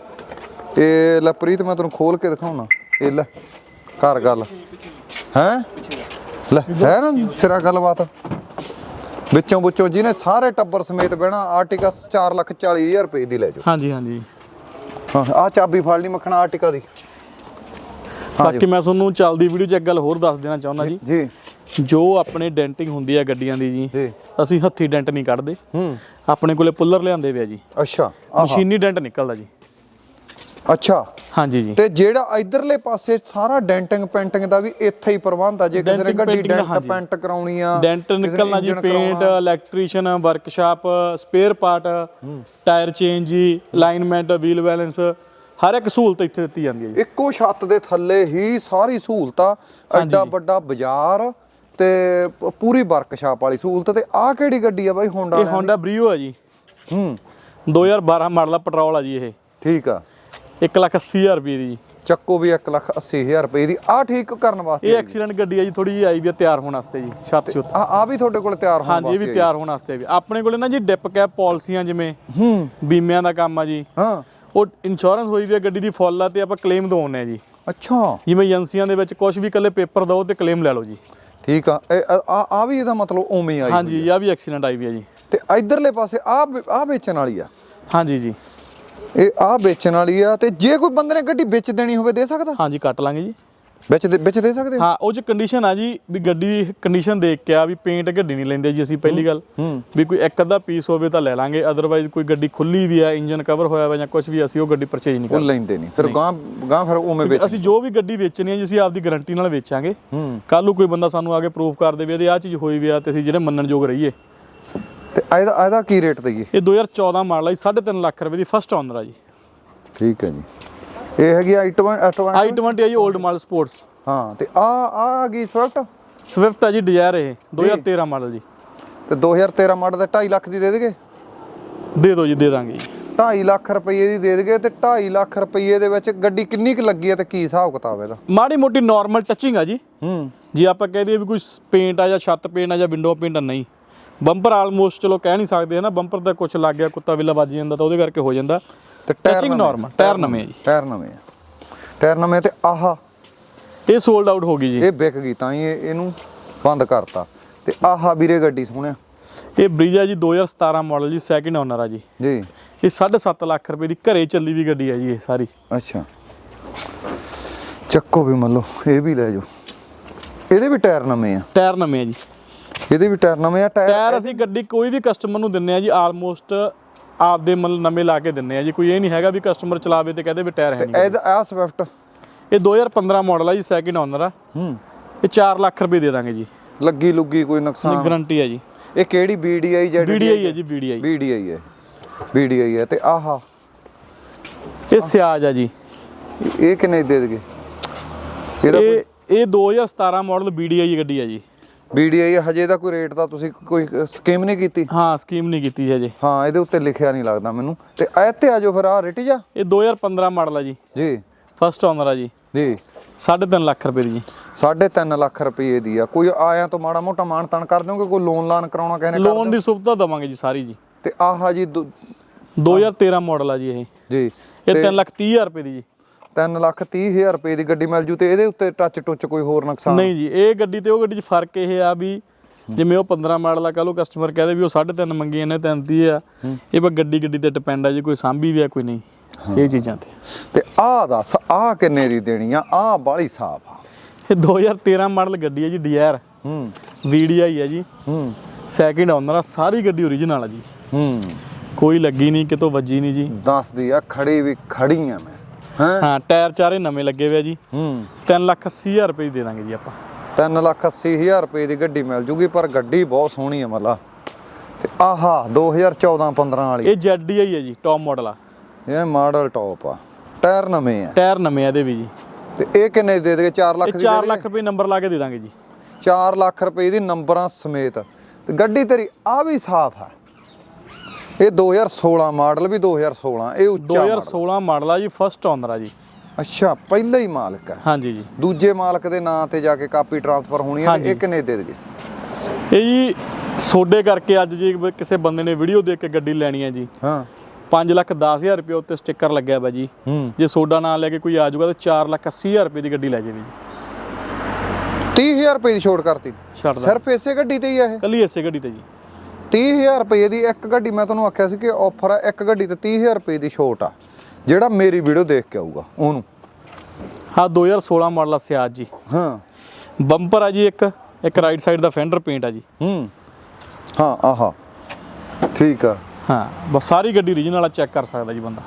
ਇਹ ਲੈ ਪ੍ਰੀਤ ਮੈਂ ਤੈਨੂੰ ਖੋਲ ਕੇ ਦਿਖਾਉਣਾ। ਇਹ ਲੈ ਕਰ ਗੱਲ। ਹੈ? ਲੈ ਹੈ ਨਾ ਸਿਰਾ ਗੱਲਬਾਤ? ਵਿੱਚੋਂ ਵਿੱਚੋਂ ਜਿਹਨੇ ਸਾਰੇ ਟੱਬਰ ਸਮੇਤ ਬਹਿਣਾ ਆਰਟਿਕਾ 4 ਲੱਖ 40 ਹਜ਼ਾਰ ਰੁਪਏ ਦੀ ਲੈ ਜਾਓ। ਹਾਂਜੀ ਹਾਂਜੀ। ਹਾਂ ਆ ਚਾਬੀ ਫੜ ਲਈ ਮੱਖਣਾ ਆਰਟਿਕਾ ਦੀ। ਬਾਕੀ ਮੈਂ ਤੁਹਾਨੂੰ ਚੱਲਦੀ ਵੀਡੀਓ 'ਚ ਇੱਕ ਗੱਲ ਹੋਰ ਦੱਸ ਦੇਣਾ ਚਾਹੁੰਦਾ ਜੀ। ਜੀ। ਜੋ ਆਪਣੇ ਡੈਂਟਿੰਗ ਹੁੰਦੀ ਆ ਗੱਡੀਆਂ ਦੀ ਜੀ ਅਸੀਂ ਹੱਥੀ ਡੈਂਟ ਨਹੀਂ ਕੱਢਦੇ। ਹੂੰ। ਆਪਣੇ ਕੋਲੇ ਪੁੱਲਰ ਲਿਆਂਦੇ ਵੇ ਆ ਜੀ। ਅੱਛਾ ਮਸ਼ੀਨੀ ਡੈਂਟ ਨਿਕਲਦਾ ਜੀ। ਅੱਛਾ। ਹਾਂਜੀ ਜੀ। ਤੇ ਜਿਹੜਾ ਇਧਰਲੇ ਪਾਸੇ ਸਾਰਾ ਡੈਂਟਿੰਗ ਪੈਂਟਿੰਗ ਦਾ ਵੀ ਇੱਥੇ ਹੀ ਪ੍ਰਬੰਧ ਆ ਜੇ ਕਿਸੇ ਨੇ ਗੱਡੀ ਡੈਂਟ। ਪੈਂਟ ਕਰਾਉਣੀ ਆ ਡੈਂਟ ਨਿਕਲਣਾ ਜੀ paint. Electrician workshop spare part tyre change ਜੀ ਅਲਾਈਨਮੈਂਟ ਵੀਲ ਬੈਲੈਂਸ ਹਰ ਇੱਕ ਸਹੂਲਤ ਇੱਥੇ ਦਿੱਤੀ ਜਾਂਦੀ ਹੈ ਜੀ। ਇੱਕੋ ਛੱਤ ਦੇ ਥੱਲੇ ਹੀ ਸਾਰੀ ਸਹੂਲਤਾਂ ਐਡਾ। ਵੱਡਾ ਬਾਜ਼ਾਰ ਤੇ ਪੂਰੀ ਵਰਕਸ਼ਾਪ ਵਾਲੀ ਸਹੂਲਤ ਤੇ ਆਹ ਕਿਹੜੀ ਗੱਡੀ ਆ ਬਾਈ ਹੋਂਡਾ ਇਹ Honda Brio ਆ ਜੀ। ਹੂੰ। 2012 ਮਾਡਲ ਦਾ ਪੈਟਰੋਲ ਆ ਜੀ ਇਹ। ਠੀਕ ਆ। 180000 ਰੁਪਏ ਦੀ ਜੀ। ਚੱਕੋ ਵੀ 1 ਲੱਖ 80 ਹਜ਼ਾਰ ਰੁਪਏ ਦੀ। ਆ ਠੀਕ ਕਰਨ ਵਾਸਤੇ ਇਹ ਐਕਸੀਡੈਂਟ ਗੱਡੀ ਆ ਜੀ ਥੋੜੀ ਜਿਹੀ ਆਈ ਵੀ ਤਿਆਰ ਹੋਣ ਵਾਸਤੇ ਜੀ ਛੱਤ ਛੁੱਤ। ਆ ਆ ਵੀ ਤੁਹਾਡੇ ਕੋਲ ਤਿਆਰ ਹੋਣ ਹਾਂਜੀ ਇਹ ਵੀ ਵਾਸਤੇ ਤਿਆਰ ਹੋਣ ਵਾਸਤੇ ਵੀ ਆਪਣੇ ਕੋਲੇ ਨਾ ਜੀ ਡਿਪ ਕੈਪ ਪਾਲਿਸੀਆਂ ਜਿਵੇਂ ਹੂੰ। ਬੀਮਿਆਂ ਦਾ ਕੰਮ ਆ ਜੀ। ਹਾਂ। ਉਹ ਇੰਸ਼ੋਰੈਂਸ ਹੋਈ ਵੀ ਆ ਗੱਡੀ ਦੀ ਫੁੱਲ ਆ ਤੇ ਆਪਾਂ ਕਲੇਮ ਦਵਾਉਂਦੇ ਆ ਜੀ। ਅੱਛਾ। ਜਿਵੇਂ ਏਜੰਸੀਆਂ ਦੇ ਵਿੱਚ ਕੁਝ ਵੀ ਇਕੱਲੇ ਪੇਪਰ ਦਓ ਤੇ ਕਲੇਮ ਲੈ ਲਓ ਜੀ। ਠੀਕ ਆ। ਇਹ ਆ ਆ ਵੀ ਇਹਦਾ ਮਤਲਬ ਉਵੇਂ ਹੀ ਆਈ ਹਾਂਜੀ ਆ। ਵੀ ਐਕਸੀਡੈਂਟ ਆਈ ਵੀ ਆ ਜੀ। ਤੇ ਇਧਰਲੇ ਪਾਸੇ ਆ ਆ ਵੇਚਣ ਵਾਲੀ ਆ? ਹਾਂਜੀ ਜੀ। ਇਹ ਆ ਵੇਚਣ ਵਾਲੀ ਆ ਤੇ ਜੇ ਕੋਈ ਬੰਦੇ ਨੇ ਗੱਡੀ ਵੇਚ ਦੇਣੀ ਹੋਵੇ ਦੇ ਸਕਦਾ? ਹਾਂਜੀ ਕੱਟ ਲਾਂਗੇ ਜੀ। ਵਿੱਚ ਦੇ ਵਿੱਚ ਦੇ ਸਕਦੇ ਹਾਂ? ਉਹ ਚ ਕੰਡੀਸ਼ਨ ਆ ਜੀ ਵੀ ਗੱਡੀ ਦੀ ਕੰਡੀਸ਼ਨ ਦੇਖ ਕੇ ਆ ਵੀ ਪੇਂਟ ਗੱਡੀ ਨਹੀਂ ਲੈਂਦੇ ਜੀ ਅਸੀਂ ਪਹਿਲੀ ਗੱਲ। ਹੂੰ। ਵੀ ਕੋਈ ਇੱਕ ਅੱਧਾ ਪੀਸ ਹੋਵੇ ਤਾਂ ਲੈ ਲਾਂਗੇ ਅਦਰਵਾਈਜ਼ ਕੋਈ ਗੱਡੀ ਖੁੱਲੀ ਵੀ ਆ ਇੰਜਨ ਕਵਰ ਹੋਇਆ ਵਾ ਜਾਂ ਕੁਝ ਵੀ ਅਸੀਂ ਉਹ ਗੱਡੀ ਪਰਚੇਜ ਨਹੀਂ ਉਹ ਕਰਦੇ। ਲੈਂਦੇ ਨਹੀਂ। ਫਿਰ ਗਾਂ ਗਾਂ ਫਿਰ ਉਵੇਂ ਵੇਚ ਅਸੀਂ ਜੋ ਵੀ ਗੱਡੀ ਵੇਚਣੀ ਹੈ ਜੀ ਅਸੀਂ ਆਪਦੀ ਗਾਰੰਟੀ ਨਾਲ ਵੇਚਾਂਗੇ। ਹੂੰ। ਕੱਲ ਨੂੰ ਕੋਈ ਬੰਦਾ ਸਾਨੂੰ ਆ ਕੇ ਪ੍ਰੂਫ ਕਰ ਦੇਵੇ ਇਹਦੀ ਆ ਚੀਜ਼ ਹੋਈ ਵੀ ਆ ਤੇ ਅਸੀਂ ਜਿਹੜੇ ਮੰਨਣਯੋਗ ਰਹੀਏ। ਤੇ ਇਹਦਾ ਇਹਦਾ ਕੀ ਰੇਟ ਦਈਏ ਇਹ 2014 ਮਾਡਲ ਆ ਜੀ 3.5 ਲੱਖ ਰੁਪਏ ਦੀ ਫਸਟ ਓਨਰ ਆ ਜੀ। ਠੀਕ ਹੈ ਜੀ। ਇਹ ਹੈਗੀ i20 i20 ਆ ਜੀ 올ਡ ਮਾਡਲ ਸਪੋਰਟਸ ਹਾਂ। ਤੇ ਆ ਆ ਆ ਗਈ ਸਵਿਫਟ ਸਵਿਫਟ ਆ ਜੀ ਡਿਜ਼ਾਇਰ ਇਹ 2013 ਮਾਡਲ ਜੀ। ਤੇ 2013 ਮਾਡਲ ਦਾ 2.5 ਲੱਖ ਦੀ ਦੇ ਦੇਗੇ? ਦੇ ਦਿਓ ਜੀ ਦੇ ਦਾਂਗੇ ਜੀ। 2.5 ਲੱਖ ਰੁਪਏ ਦੀ ਦੇ ਦੇਗੇ ਤੇ 2.5 ਲੱਖ ਰੁਪਏ ਦੇ ਵਿੱਚ ਗੱਡੀ ਕਿੰਨੀ ਕੁ ਲੱਗੀ ਹੈ ਤੇ ਕੀ ਹਿਸਾਬ ਕਿਤਾਬ ਇਹਦਾ? ਮਾੜੀ ਮੋਟੀ ਨਾਰਮਲ ਟੱਚਿੰਗ ਆ ਜੀ। ਹੂੰ। ਜੇ ਆਪਾਂ ਕਹਿ ਦਈਏ ਵੀ ਕੋਈ ਪੇਂਟ ਆ ਜਾਂ ਛੱਤ ਪੇਂਟ ਆ ਜਾਂ ਵਿੰਡੋ ਪੇਂਟ ਆ ਨਹੀਂ। ਬੰਪਰ ਆਲਮੋਸਟ ਚਲੋ ਕਹਿ ਨਹੀਂ ਸਕਦੇ ਹਨਾ ਬੰਪਰ ਦਾ ਕੁਝ ਲੱਗ ਗਿਆ ਕੁੱਤਾ ਵਿਲਾ ਵੱਜ ਜਾਂਦਾ ਤਾਂ ਉਹਦੇ ਕਰਕੇ ਹੋ ਜਾਂਦਾ। ਤੇ ਟਾਇਰ Touching ਨਵੇਂ- normal, ਟਾਇਰ ਨਵੇਂ ਜੀ। ਟਾਇਰ ਨਵੇਂ ਆ। ਟਾਇਰ ਨਵੇਂ ਤੇ ਆਹਾ ਇਹ ਸੋਲਡ ਆਊਟ ਹੋ ਗਈ ਜੀ। ਇਹ ਵਿਕ ਗਈ ਤਾਂ ਹੀ ਇਹ- ਇਹਨੂੰ ਬੰਦ ਕਰਤਾ। ਤੇ ਆਹਾ ਵੀਰੇ ਗੱਡੀ ਸੋਹਣਿਆ। ਇਹ ਬ੍ਰਿਜਾ ਜੀ 2017 ਮਾਡਲ ਜੀ ਸੈਕਿੰਡ ਓਨਰ ਆ ਜੀ। ਜੀ। ਇਹ 7.5 ਲੱਖ ਰੁਪਏ ਦੀ ਘਰੇ ਚੱਲੀ ਵੀ ਗੱਡੀ ਆ ਜੀ ਇਹ ਸਾਰੀ। ਅੱਛਾ। ਚੱਕੋ ਵੀ ਮੰਨ ਲਓ ਇਹ ਵੀ ਲੈ ਜਾਓ। ਇਹਦੇ ਵੀ ਟਾਇਰ ਨਵੇਂ ਆ। ਟਾਇਰ ਨਵੇਂ ਆ ਜੀ। ਇਹਦੇ ਵੀ ਟਾਇਰ ਨਵੇਂ ਆ ਟਾਇਰ ਅਸੀਂ ਗੱਡੀ ਕੋਈ ਵੀ ਕਸਟਮਰ ਨੂੰ ਦਿੰਨੇ ਆ ਜੀ ਆਲਮੋਸਟ ਆਪਦੇ ਮਤਲਬ ਨਵੇਂ ਲਾ ਕੇ ਦਿੰਨੇ ਆ ਜੀ ਕੋਈ ਇਹ ਨਹੀਂ ਹੈਗਾ ਵੀ ਕਸਟਮਰ ਚਲਾਵੇ ਤੇ ਕਹਦੇ ਵੀ ਟਾਇਰ ਹੈ ਨਹੀਂ ਇਹਦਾ ਆ ਸਵਿਫਟ ਇਹ 2015 ਮਾਡਲ ਆ ਜੀ ਸੈਕਿੰਡ ਓਨਰ ਆ। ਹੂੰ। ਇਹ 4 ਲੱਖ ਰੁਪਏ ਦੇ ਦਾਂਗੇ ਜੀ। ਲੱਗੀ ਲੁੱਗੀ ਕੋਈ ਨੁਕਸਾਨ? ਗਾਰੰਟੀ ਆ ਜੀ। ਇਹ ਕਿਹੜੀ BDI ਜੈਡ ਵੀਡੀਆਈ ਹੈ ਜੀ ਵੀਡੀਆਈ BDI ਹੈ। BDI ਹੈ ਤੇ ਆਹਾ। ਇਹ ਸਿਆਜ ਆ ਜੀ। ਇਹ ਕਿੰਨੇ ਦੀ ਦੇਗੇ ਇਹ ਇਹ 2017 ਮਾਡਲ ਵੀਡੀਆਈ ਗੱਡੀ ਆ ਜੀ। BDI ਹਜੇ ਦਾ ਕੋਈ ਰੇਟ ਦਾ ਤੁਸੀਂ ਕੋਈ ਸਕੀਮ ਨਹੀਂ ਕੀਤੀ? ਹਾਂ ਸਕੀਮ ਨਹੀਂ ਕੀਤੀ ਜੀ ਹਜੇ। ਹਾਂ ਇਹਦੇ ਉੱਤੇ ਲਿਖਿਆ ਨਹੀਂ ਲੱਗਦਾ ਮੈਨੂੰ। ਤੇ ਇੱਥੇ ਆ ਜਾਓ ਫਿਰ ਆ ਰਿਟੀਜਾ ਇਹ 2015 ਮਾਡਲ ਆ ਜੀ। ਜੀ। ਫਸਟ ਓਨਰ ਆ ਜੀ। ਜੀ। 3.5 ਲੱਖ ਰੁਪਏ ਦੀ ਜੀ। 3.5 ਲੱਖ ਰੁਪਏ ਦੀ ਆ। ਕੋਈ ਆਇਆਂ ਤੋਂ ਮਾੜਾ ਮੋਟਾ ਮਾਨ ਤਾਨ ਕਰ ਦਿਓਗੇ ਕੋਈ ਲੋਨ ਲਾਨ ਕਰਾਉਣਾ ਕਰ ਲੋਨ ਦੀ ਸੁਵਿਧਾ ਦਵਾਂਗੇ ਜੀ ਸਾਰੀ ਜੀ। ਤੇ ਆਹਾ ਜੀ ਦੋ- 2013 ਮਾਡਲ ਆ ਜੀ ਇਹ। ਜੀ। ਇਹ 3 ਲੱਖ 30 ਹਜ਼ਾਰ ਰੁਪਏ ਦੀ ਜੀ। 3 ਲੱਖ 30 ਹਜ਼ਾਰ ਰੁਪਏ ਦੀ ਗੱਡੀ ਮਿਲ ਜੂ ਤੇ ਇਹਦੇ ਉੱਤੇ ਟੱਚ ਟੁੱਚ ਕੋਈ ਹੋਰ ਨੁਕਸਾਨ? ਨਹੀਂ ਜੀ ਇਹ ਗੱਡੀ ਤੇ ਉਹ ਗੱਡੀ 'ਚ ਫ਼ਰਕ ਇਹ ਆ ਵੀ ਜਿਵੇਂ ਉਹ 15 ਮਾਡਲ ਆ ਕਹ ਲੋ ਕਸਟਮਰ ਕਹਦੇ ਵੀ ਉਹ 3.5 ਮੰਗੀ ਇਹਨੇ 33 ਆ। ਇਹ ਬਸ ਗੱਡੀ ਗੱਡੀ ਤੇ ਡਿਪੈਂਡ ਆ ਜੀ ਕੋਈ ਸਾਂਭੀ ਵੀ ਆ ਕੋਈ ਨਹੀਂ। ਇਹ ਚੀਜ਼ਾਂ ਤੇ। ਤੇ ਆਹ ਦੱਸ ਆਹ ਕਿੰਨੇ ਦੀ ਦੇਣੀ ਆ? ਆਹ ਬਾਲੀ ਸਾਫ਼ ਆ। ਇਹ 2013 ਮਾਡਲ ਗੱਡੀ ਹੈ ਜੀ ਡੀਆਰ ਹੂੰ। ਵੀਡੀਆਈ ਹੈ ਜੀ। ਹੂੰ। ਸੈਕਿੰਡ ਓਨਰ ਆ ਸਾਰੀ ਗੱਡੀ ਓਰੀਜਨਲ ਆ ਜੀ। ਹੂੰ। ਕੋਈ ਲੱਗੀ ਨਹੀਂ ਕਿਤੋਂ ਵੱਜੀ ਨਹੀਂ ਜੀ। ਦੱਸਦੀ ਆ ਖੜੀ ਵੀ ਖੜੀ ਆ ਮੈਂ। ਹਾਂ? ਹਾਂ ਟਾਇਰ ਚਾਰੇ ਨਵੇਂ ਲੱਗੇ ਹੋਏ ਆ ਜੀ। ਹੂੰ। 3 ਲੱਖ 80 ਹਜ਼ਾਰ ਰੁਪਏ ਦੀ ਦਾਂਗੇ ਜੀ ਆਪਾਂ। 3 ਲੱਖ 80 ਹਜ਼ਾਰ ਰੁਪਏ ਦੀ ਗੱਡੀ ਮਿਲ ਜੂਗੀ ਪਰ ਗੱਡੀ ਬਹੁਤ ਸੋਹਣੀ ਆ ਮੱਲਾ। ਤੇ ਆਹਾ 2014 15 ਵਾਲੀ। ਇਹ ZDI ਹੈ ਜੀ ਟੌਪ ਮਾਡਲ ਆ। ਇਹ ਮਾਡਲ ਟੌਪ ਆ। ਟਾਇਰ ਨਵੇਂ ਆ। ਟਾਇਰ ਨਵੇਂ ਆ ਇਹਦੇ ਵੀ ਜੀ। ਤੇ ਇਹ ਕਿੰਨੇ ਦੀ ਦੇਗੇ? 4 ਲੱਖ ਦੀ 4 ਲੱਖ ਰੁਪਏ ਨੰਬਰ ਲਾ ਕੇ ਦੇ ਦਾਂਗੇ ਜੀ। 4 ਲੱਖ ਰੁਪਏ ਦੀ ਨੰਬਰਾਂ ਸਮੇਤ। ਤੇ ਗੱਡੀ ਤੇਰੀ ਆ ਵੀ ਸਾਫ਼ ਆ। ਇਹ 2016 ਮਾਡਲ ਵੀ 2016 ਇਹ ਉੱਚਾ model। 2016 ਮਾਡਲ ਆ ਜੀ ਫਸਟ ਓਨਰ ਆ ਜੀ। ਅੱਛਾ ਪਹਿਲਾ ਹੀ ਮਾਲਕ ਹੈ ਹਾਂਜੀ ਜੀ। ਦੂਜੇ ਮਾਲਕ ਦੇ ਨਾਂ ਤੇ ਜਾ ਕੇ ਕਾਪੀ ਟ੍ਰਾਂਸਫਰ ਹੋਣੀ ਹੈ। ਇਹ ਕਿੰਨੇ ਦੇ ਦੇਗੇ? ਇਹ ਜੀ ਸੋਡੇ ਕਰਕੇ ਅੱਜ ਜੀ ਕਿਸੇ ਬੰਦੇ ਨੇ ਵੀਡੀਓ ਦੇਖ ਕੇ ਗੱਡੀ ਲੈਣੀ ਹੈ ਜੀ। ਹਾਂ। 5 ਲੱਖ 10 ਹਜ਼ਾਰ ਰੁਪਏ ਉੱਤੇ ਸਟicker ਲੱਗਿਆ ਵਾ ਜੀ। ਜੇ ਸੋਡਾ ਨਾਲ ਲੈ ਕੇ ਕੋਈ ਆ ਜਾਊਗਾ ਤਾਂ 4 ਲੱਖ 80 ਹਜ਼ਾਰ ਰੁਪਏ ਦੀ ਗੱਡੀ ਲੈ ਜਾਵੇ ਜੀ। 30000 ਰੁਪਏ ਦੀ ਛੋਟ ਕਰਤੀ। ਦਾ ਸਿਰਫ ਇਸੇ ਗੱਡੀ ਤੇ ਹੀ ਆ ਇਹ? ਕੱਲੀ ਇਸੇ ਗੱਡੀ ਤੇ ਜੀ। 30000 ਰੁਪਏ ਦੀ ਇੱਕ ਗੱਡੀ ਮੈਂ ਤੁਹਾਨੂੰ ਆਖਿਆ ਸੀ ਕਿ ਆਫਰ ਆ ਇੱਕ ਗੱਡੀ ਤੇ 30000 ਰੁਪਏ ਦੀ ਛੋਟ ਆ ਜਿਹੜਾ ਮੇਰੀ ਵੀਡੀਓ ਦੇਖ ਕੇ ਆਊਗਾ ਉਹਨੂੰ। ਹਾਂ 2016 ਮਾਡਲ ਆ ਸਿਆਜ ਜੀ। ਹਾਂ। ਬੰਪਰ ਆ ਜੀ ਇੱਕ ਇੱਕ ਰਾਈਟ ਸਾਈਡ ਦਾ ਫੈਂਡਰ ਪੇਂਟ ਆ ਜੀ। ਹੂੰ। ਹਾਂ ਆਹਾ। ਠੀਕ ਆ। ਹਾਂ ਬਸ ਸਾਰੀ ਗੱਡੀ ਓਰੀਜਨਲ ਆ ਚੈੱਕ ਕਰ ਸਕਦਾ ਜੀ ਬੰਦਾ।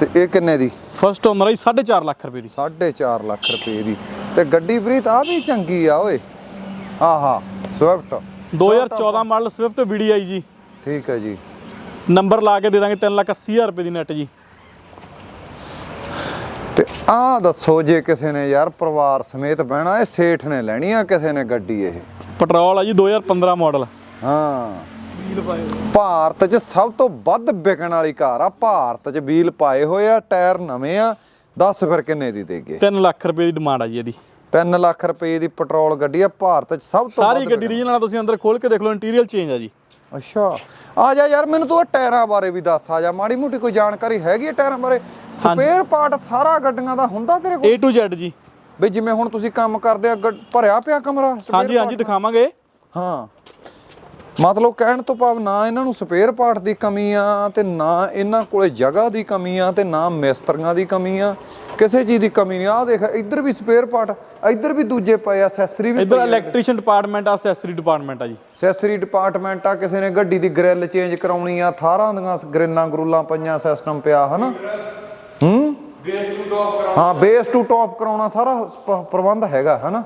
ਤੇ ਇਹ ਕਿੰਨੇ ਦੀ? ਫਸਟ ਓਨਰ ਆ ਜੀ 4.5 ਲੱਖ ਰੁਪਏ ਦੀ। 4.5 ਲੱਖ ਰੁਪਏ ਦੀ। ਤੇ ਗੱਡੀ ਪ੍ਰੀਤ ਆ ਵੀ ਚੰਗੀ ਆ ਓਏ। ਆਹਾ ਸਵਿਫਟ 2014 ਮਾਡਲ ਸਵਿਫਟ VDI ਜੀ। ਠੀਕ ਹੈ ਜੀ। ਨੰਬਰ ਲਾ ਕੇ ਦੇ ਦਾਂਗੇ 3 ਲੱਖ 80 ਹਜ਼ਾਰ ਰੁਪਏ ਦੀ ਨੈਟ ਜੀ। ਤੇ ਆਹ ਦੱਸੋ ਜੇ ਕਿਸੇ ਨੇ ਯਾਰ ਪਰਿਵਾਰ ਸਮੇਤ ਬਹਿਣਾ ਇਹ ਸੇਠ ਨੇ ਲੈਣੀ ਆ ਕਿਸੇ ਨੇ ਗੱਡੀ ਇਹ? ਪੈਟਰੋਲ ਆ ਜੀ 2015 ਮਾਡਲ ਹਾਂ। ਭਾਰਤ 'ਚ ਸਭ ਤੋਂ ਵੱਧ ਵਿਕਣ ਵਾਲੀ ਕਾਰ ਆ। ਭਾਰਤ 'ਚ ਵੀਲ ਪਾਏ ਹੋਏ ਆ ਟਾਇਰ ਨਵੇਂ ਆ। ਦੱਸ ਫਿਰ ਕਿੰਨੇ ਦੀ ਦੇਗੇ? 3 ਲੱਖ ਰੁਪਏ ਦੀ ਡਿਮਾਂਡ ਆ ਜੀ ਇਹਦੀ। 3 ਲੱਖ ਰੁਪਏ ਦੀ ਪੈਟਰੋਲ ਗੱਡੀ ਆ ਭਾਰਤ 'ਚ ਸਭ ਤੋਂ ਸਾਰੀ ਗੱਡੀ ਓਰੀਜਨਲ ਆ ਤੁਸੀਂ ਅੰਦਰ ਖੋਲ ਕੇ ਦੇਖ ਲਓ ਇੰਟੀਰੀਅਰ ਚੇਂਜ ਆ ਜੀ। ਅੱਛਾ। ਆ ਜਾ ਯਾਰ ਮੈਨੂੰ ਤੂੰ ਟਾਇਰਾਂ ਬਾਰੇ ਵੀ ਦੱਸ ਆ ਜਾ। ਮਾੜੀ ਮੋਟੀ ਕੋਈ ਜਾਣਕਾਰੀ ਹੈਗੀ ਹੈ ਟਾਇਰਾਂ ਬਾਰੇ? ਸਪੇਅਰ ਪਾਰਟ ਸਾਰਾ ਗੱਡੀਆਂ ਦਾ ਹੁੰਦਾ ਤੇਰੇ ਕੋਲ? A to Z ਜੀ। ਬਈ ਜਿਵੇਂ ਹੁਣ ਤੁਸੀਂ ਕੰਮ ਕਰਦੇ ਆ ਭਰਿਆ ਪਿਆ ਕਮਰਾ ਹਾਂਜੀ ਹਾਂਜੀ ਦਿਖਾਵਾਂਗੇ। ਹਾਂ। ਮਤਲਬ ਕਹਿਣ ਤੋਂ ਭਾਵ ਨਾ ਇਹਨਾਂ ਨੂੰ ਸਪੇਅਰ ਪਾਰਟ ਦੀ ਕਮੀ ਆ ਤੇ ਨਾ ਇਹਨਾਂ ਕੋਲੇ ਜਗ੍ਹਾ ਦੀ ਕਮੀ ਆ ਤੇ ਨਾ ਮਿਸਤਰੀਆਂ ਦੀ ਕਮੀ ਆ। ਕਿਸੇ ਚੀਜ਼ ਦੀ ਕਮੀ ਨਹੀਂ। ਆ ਦੇਖ ਇੱਧਰ ਵੀ ਸਪੇਅਰ ਪਾਰਟ ਇੱਧਰ ਵੀ ਦੂਜੇ ਪਏ ਐਕਸੈਸਰੀ ਵੀ ਇਧਰ ਇਲੈਕਟ੍ਰੀਸ਼ੀਅਨ ਡਿਪਾਰਟਮੈਂਟ ਆ ਅਸੈਸਰੀ ਡਿਪਾਰਟਮੈਂਟ ਆ ਜੀ। ਐਕਸੈਸਰੀ ਡਿਪਾਰਟਮੈਂਟ ਆ ਕਿਸੇ ਨੇ ਗੱਡੀ ਦੀ ਗ੍ਰਿਲ ਚੇਂਜ ਕਰਾਉਣੀ ਆ ਥਾਰਾਂ ਦੀਆਂ ਗ੍ਰਿਲਾਂ ਗਰੂਲਾਂ ਪਈਆਂ ਸਿਸਟਮ ਪਿਆ ਹਨਾ? ਹੂੰ? ਹਾਂ ਬੇਸ ਟੂ ਟੌਪ ਕਰਾਉਣਾ ਸਾਰਾ ਪ੍ਰਬੰਧ ਹੈਗਾ ਹਨਾ?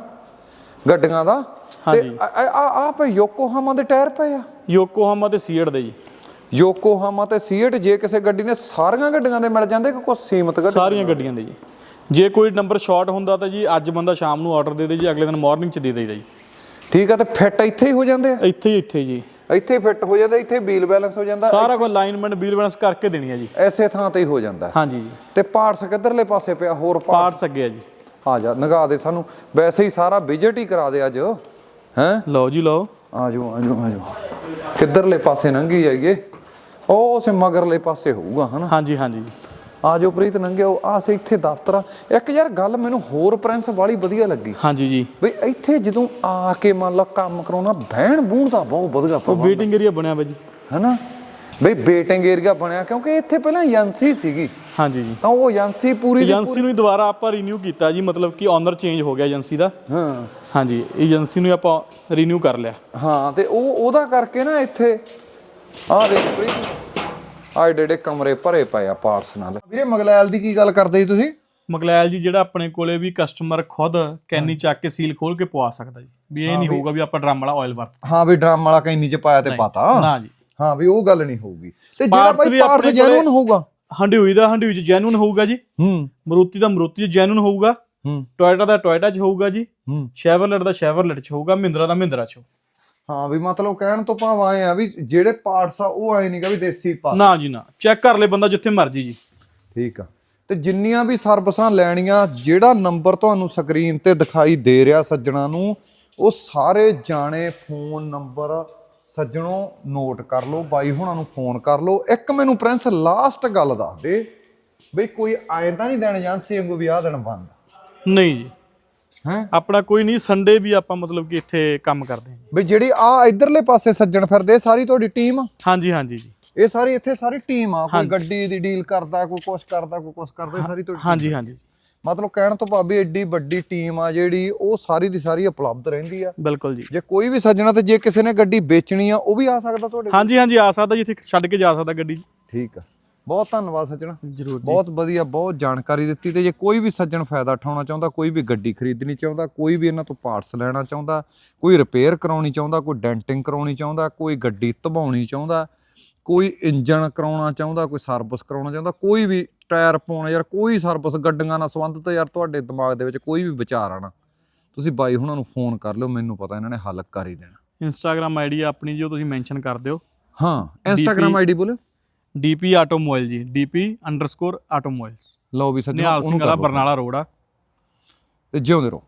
ਗੱਡੀਆਂ ਦਾ। ਤੇ। ਆ ਆ- ਪਏ ਯੋਕੋਹਾਮਾ ਦੇ ਟਾਇਰ ਪਏ ਆ? ਯੋਕੋਹਾਮਾ ਤੇ ਸੀਏਟ ਦੇ ਜੀ। ਯੋਕੋਹਾਮਾ ਤੇ ਸੀਟ ਜੇ ਕਿਸੇ ਗੱਡੀ ਨੇ ਸਾਰੀਆਂ ਗੱਡੀਆਂ ਦੇ ਮਿਲ ਜਾਂਦੇ ਕਿ ਕੁਝ ਸੀਮਤ ਗੱਡੀ? ਸਾਰੀਆਂ ਗੱਡੀਆਂ ਦੇ ਜੀ। ਜੇ ਕੋਈ ਨੰਬਰ ਸ਼ਾਰਟ ਹੁੰਦਾ ਤਾਂ ਜੀ ਅੱਜ ਬੰਦਾ ਸ਼ਾਮ ਨੂੰ ਆਰਡਰ ਦੇ ਦੇ ਜੀ ਅਗਲੇ ਦਿਨ ਮਾਰਨਿੰਗ ਚ ਦੇ ਦੇਈਦਾ ਜੀ। ਠੀਕ ਆ ਤੇ ਫਿੱਟ ਇੱਥੇ ਹੀ ਹੋ ਜਾਂਦੇ ਆ? ਇੱਥੇ ਹੀ ਇੱਥੇ ਜੀ। ਇੱਥੇ ਫਿੱਟ ਹੋ ਜਾਂਦੇ ਇੱਥੇ ਵੀਲ ਬੈਲੈਂਸ ਹੋ ਜਾਂਦਾ ਸਾਰਾ ਕੁਝ ਅਲਾਈਨਮੈਂਟ ਵੀਲ ਬੈਲੈਂਸ ਕਰਕੇ ਦੇਣੀ ਆ ਜੀ। ਐਸੇ ਥਾਂ ਤੇ ਹੀ ਹੋ ਜਾਂਦਾ। ਹਾਂਜੀ ਤੇ ਪਾਰਟਸ ਕਿੱਧਰਲੇ ਪਾਸੇ ਪਿਆ? ਹੋਰ ਪਾਰਟ ਪਾਰਟਸ ਅੱਗੇ ਆ ਜੀ। ਆ ਜਾ ਨਗਾ ਦੇ ਸਾਨੂੰ। ਵੈਸੇ ਹੀ ਸਾਰਾ ਵਿਜ਼ਿਟ ਹੀ ਕਰਾ ਦੇ ਅੱਜ। ਹੈਂ? ਲਓ ਜੀ ਲਓ। ਆ ਜਾਓ ਆ ਜਾਓ ਆ ਜਾਓ। ਕਿੱਧਰਲੇ ਪਾਸੇ ਲੰਘੀ ਜਾਈਏ? ਉਹ ਉਸੇ ਮਗਰਲੇ ਪਾਸੇ ਹੋਊਗਾ ਹਨਾ? ਹਾਂਜੀ ਹਾਂਜੀ ਆ ਜਾਓ ਪ੍ਰੀਤ ਲੰਘਿਓ ਆ ਸੇ ਇੱਥੇ ਦਫ਼ਤਰ ਆ। ਇੱਕ ਯਾਰ ਗੱਲ ਮੈਨੂੰ ਹੋਰ ਪ੍ਰਿੰਸ ਵਾਲੀ ਵਧੀਆ ਲੱਗੀ। ਹਾਂਜੀ ਜੀ। ਬਈ ਇੱਥੇ ਜਦੋਂ ਆ ਕੇ ਮੰਨ ਲਾ ਕੰਮ ਕਰਾਉਣਾ ਬਹਿਣ ਬੂਣ ਦਾ ਬਹੁਤ ਵਧੀਆ ਉਹ ਵੇਟਿੰਗ ਏਰੀਆ ਬਣਿਆ ਵਾ ਜੀ। ਹੈਨਾ? ਬਈ ਵੇਟਿੰਗ ਏਰੀਆ ਬਣਿਆ ਕਿਉਂਕਿ ਇੱਥੇ ਪਹਿਲਾਂ ਏਜੰਸੀ ਸੀਗੀ। ਹਾਂਜੀ ਜੀ। ਤਾਂ ਉਹ ਏਜੰਸੀ ਪੂਰੀ ਦੀ ਏਜੰਸੀ ਨੂੰ ਹੀ ਦੁਬਾਰਾ ਆਪਾਂ ਰੀਨਿਊ ਕੀਤਾ ਜੀ ਮਤਲਬ ਕਿ ਓਨਰ ਚੇਂਜ ਹੋ ਗਿਆ ਏਜੰਸੀ ਦਾ। ਹਾਂ। ਹਾਂਜੀ ਏਜੰਸੀ ਨੂੰ ਹੀ ਆਪਾਂ ਰੀਨਿਊ ਕਰ ਲਿਆ। ਹਾਂ ਤੇ ਉਹ ਉਹਦਾ ਕਰਕੇ ਨਾ ਇੱਥੇ ਆਹ ਦੇਖ ਪ੍ਰੀਤ ਆਹ ਏਡੇ ਕਮਰੇ ਭਰੇ ਪਏ ਆ ਪਾਰਟਸ ਨਾਲ। ਵੀਰੇ ਮਗਲੈਲ ਦੀ ਕੀ ਗੱਲ ਕਰਦੇ ਜੀ ਤੁਸੀਂ? ਮਗਲੈਲ ਜੀ ਜਿਹੜਾ ਆਪਣੇ ਕੋਲੇ ਵੀ ਕਸਟਮਰ ਖੁਦ ਕੈਨੀ ਚੱਕ ਕੇ ਸੀਲ ਖੋਲ ਕੇ ਪਵਾ ਸਕਦਾ ਜੀ। ਵੀ ਇਹ ਨਹੀਂ ਹੋਊਗਾ ਵੀ ਆਪਾਂ ਡਰਮ ਵਾਲਾ ਆਇਲ ਵਰਤ ਹਾਂ ਵੀ ਡਰਮ ਵਾਲਾ ਕੈਨੀ ਚ ਪਾਇਆ ਤੇ ਪਤਾ। ਨਾ ਜੀ। ਹਾਂ ਵੀ ਉਹ ਗੱਲ ਨਹੀਂ ਹੋਊਗੀ। ਤੇ ਜਿਹੜਾ ਪਾਰਟਸ ਆਪਣੇ ਜੈਨੂਨ ਹੋਊਗਾ। ਹੰਡਿਊਈ ਦਾ ਹੰਡਿਊਈ ਚ ਜੈਨੂਨ ਹੋਊਗਾ ਜੀ। ਹੂੰ। ਮਰੂਤੀ ਦਾ ਮਰੂਤੀ ਚ ਜੈਨੂਨ ਹੋਊਗਾ। ਹੂੰ। ਟੋਇਟਾ ਦਾ ਟੋਇਟਾ ਚ ਹੋਊਗਾ ਜੀ। ਹੂੰ। ਸ਼ੈਵਰਲੇਟ ਦਾ ਸ਼ੈਵਰਲੇਟ ਚ ਹੋਊਗਾ ਮਹਿੰਦਰਾ ਦਾ ਮਹਿੰਦਰਾ ਚ। ਹਾਂ ਵੀ ਮਤਲਬ ਕਹਿਣ ਤੋਂ ਭਾਵ ਆਏ ਆ ਵੀ ਜਿਹੜੇ ਪਾਰਟਸ ਆ ਉਹ ਆਏ ਨਹੀਂਗਾ ਵੀ ਦੇਸੀ ਪਾ ਨਾ ਜੀ ਨਾ ਚੈੱਕ ਕਰ ਲੈ ਬੰਦਾ ਜਿੱਥੇ ਮਰਜ਼ੀ ਜੀ। ਠੀਕ ਆ। ਤੇ ਜਿੰਨੀਆਂ ਵੀ ਸਰਵਿਸਾਂ ਲੈਣੀਆਂ ਜਿਹੜਾ ਨੰਬਰ ਤੁਹਾਨੂੰ ਸਕਰੀਨ ਤੇ ਦਿਖਾਈ ਦੇ ਰਿਹਾ ਸੱਜਣਾ ਨੂੰ ਉਹ ਸਾਰੇ ਜਾਣੇ ਫੋਨ ਨੰਬਰ ਸੱਜਣੋ ਨੋਟ ਕਰ ਲਓ ਬਾਈ ਹੁਣਾਂ ਨੂੰ ਫੋਨ ਕਰ ਲਓ। ਇੱਕ ਮੈਨੂੰ ਪ੍ਰਿੰਸ ਲਾਸਟ ਗੱਲ ਦੱਸ ਦੇ। ਬਈ ਕੋਈ ਆਏ ਤਾਂ ਨਹੀਂ ਦੇਣ ਏਜੰਸੀ ਵਾਂਗੂ ਵੀ ਆਹ ਦਿਨ ਬੰਦ? ਨਹੀਂ ਜੀ। ਹੈ? ਆਪਣਾ ਕੋਈ ਨਹੀਂ ਸੰਡੇ ਵੀ ਆਪਾਂ ਮਤਲਬ ਕਿ ਇੱਥੇ ਕੰਮ ਕਰਦੇ ਹਾਂ। ਬਈ ਜਿਹੜੀ ਆ ਇਧਰਲੇ ਪਾਸੇ ਸੱਜਣ ਫਿਰਦੇ ਸਾਰੀ ਤੁਹਾਡੀ ਟੀਮ ਹਾਂਜੀ ਹਾਂਜੀ ਜੀ। ਇਹ ਸਾਰੀ ਇੱਥੇ ਸਾਰੀ ਟੀਮ ਆ? ਕੋਈ। ਗੱਡੀ ਦੀ ਡੀਲ ਕਰਦਾ ਕੋਈ ਕੁਛ ਕਰਦਾ ਕੋਈ ਕੁਛ ਕਰਦਾ ਇਹ ਸਾਰੀ ਤੁਹਾਡੀ ਹਾਂਜੀ ਹਾਂਜੀ ਮਤਲਬ ਕਹਿਣ ਤੋਂ ਭਾਵੇਂ ਐਡੀ ਵੱਡੀ ਟੀਮ ਆ ਜਿਹੜੀ ਉਹ ਸਾਰੀ ਦੀ ਸਾਰੀ ਉਪਲਬਧ ਰਹਿੰਦੀ ਆ। ਬਿਲਕੁਲ ਜੀ। ਜੇ ਕੋਈ ਵੀ ਸੱਜਣਾ ਤੇ ਜੇ ਕਿਸੇ ਨੇ ਗੱਡੀ ਵੇਚਣੀ ਆ ਉਹ ਵੀ ਆ ਸਕਦਾ ਤੁਹਾਡੇ ਕੋਲ? ਹਾਂਜੀ ਹਾਂਜੀ ਆ ਸਕਦਾ ਜੀ ਇੱਥੇ ਛੱਡ ਕੇ ਜਾ ਸਕਦਾ ਗੱਡੀ। ਠੀਕ ਆ। ਬਹੁਤ ਧੰਨਵਾਦ ਸੱਜਣਾ। ਜਰੂਰ ਜੀ। ਬਹੁਤ ਵਧੀਆ ਬਹੁਤ ਜਾਣਕਾਰੀ ਦਿੱਤੀ ਤੇ ਜੇ ਕੋਈ ਵੀ ਸੱਜਣ ਫਾਇਦਾ ਉਠਾਉਣਾ ਚਾਹੁੰਦਾ ਕੋਈ ਵੀ ਗੱਡੀ ਖਰੀਦਣੀ ਚਾਹੁੰਦਾ ਕੋਈ ਵੀ ਇਹਨਾਂ ਤੋਂ ਪਾਰਟਸ ਲੈਣਾ ਚਾਹੁੰਦਾ ਕੋਈ ਰਿਪੇਅਰ ਕਰਾਉਣੀ ਚਾਹੁੰਦਾ ਕੋਈ ਡੈਂਟਿੰਗ ਕਰਾਉਣੀ ਚਾਹੁੰਦਾ ਕੋਈ ਗੱਡੀ ਧਵਾਉਣੀ ਚਾਹੁੰਦਾ ਕੋਈ ਇੰਜਨ ਕਰਾਉਣਾ ਚਾਹੁੰਦਾ ਕੋਈ ਸਰਵਿਸ ਕਰਾਉਣਾ ਚਾਹੁੰਦਾ ਕੋਈ ਵੀ ਟਾਇਰ ਪਾਉਣਾ ਯਾਰ ਕੋਈ ਸਰਵਿਸ ਗੱਡੀਆਂ ਨਾਲ ਸੰਬੰਧਿਤ ਯਾਰ ਤੁਹਾਡੇ ਦਿਮਾਗ ਦੇ ਵਿੱਚ ਕੋਈ ਵੀ ਵਿਚਾਰ ਆਣਾ ਤੁਸੀਂ ਬਾਈ ਹੁਣਾਂ ਨੂੰ ਫੋਨ ਕਰ ਲਿਓ ਮੈਨੂੰ ਪਤਾ ਇਹਨਾਂ ਨੇ ਹੱਲ ਕਰ ਹੀ ਦੇਣਾ। ਇੰਸਟਾਗ੍ਰam ਆਈਡੀ ਆਪਣੀ ਜੋ ਤੁਸੀਂ ਮੈਂਸ਼ਨ ਕਰ ਦਿਓ। ਹਾਂ ਇੰਸਟਾਗ੍ਰam ਆਈਡੀ ਬੋਲਿਓ। ਡੀਪੀ ਆਟੋਮੋਬਾਈਲ ਜੀ ਡੀਪੀ ਅੰਡਰਸਕੋਰ ਆਟੋਮੋਬਾਈਲਸ ਲਓ ਵੀ ਸੱਜਣੋ ਉਹਨੂੰ ਕਰ ਬਰਨਾਲਾ ਰੋਡ ਆ। ਤੇ ਜਿਉਂਦੇ ਰਹੋ।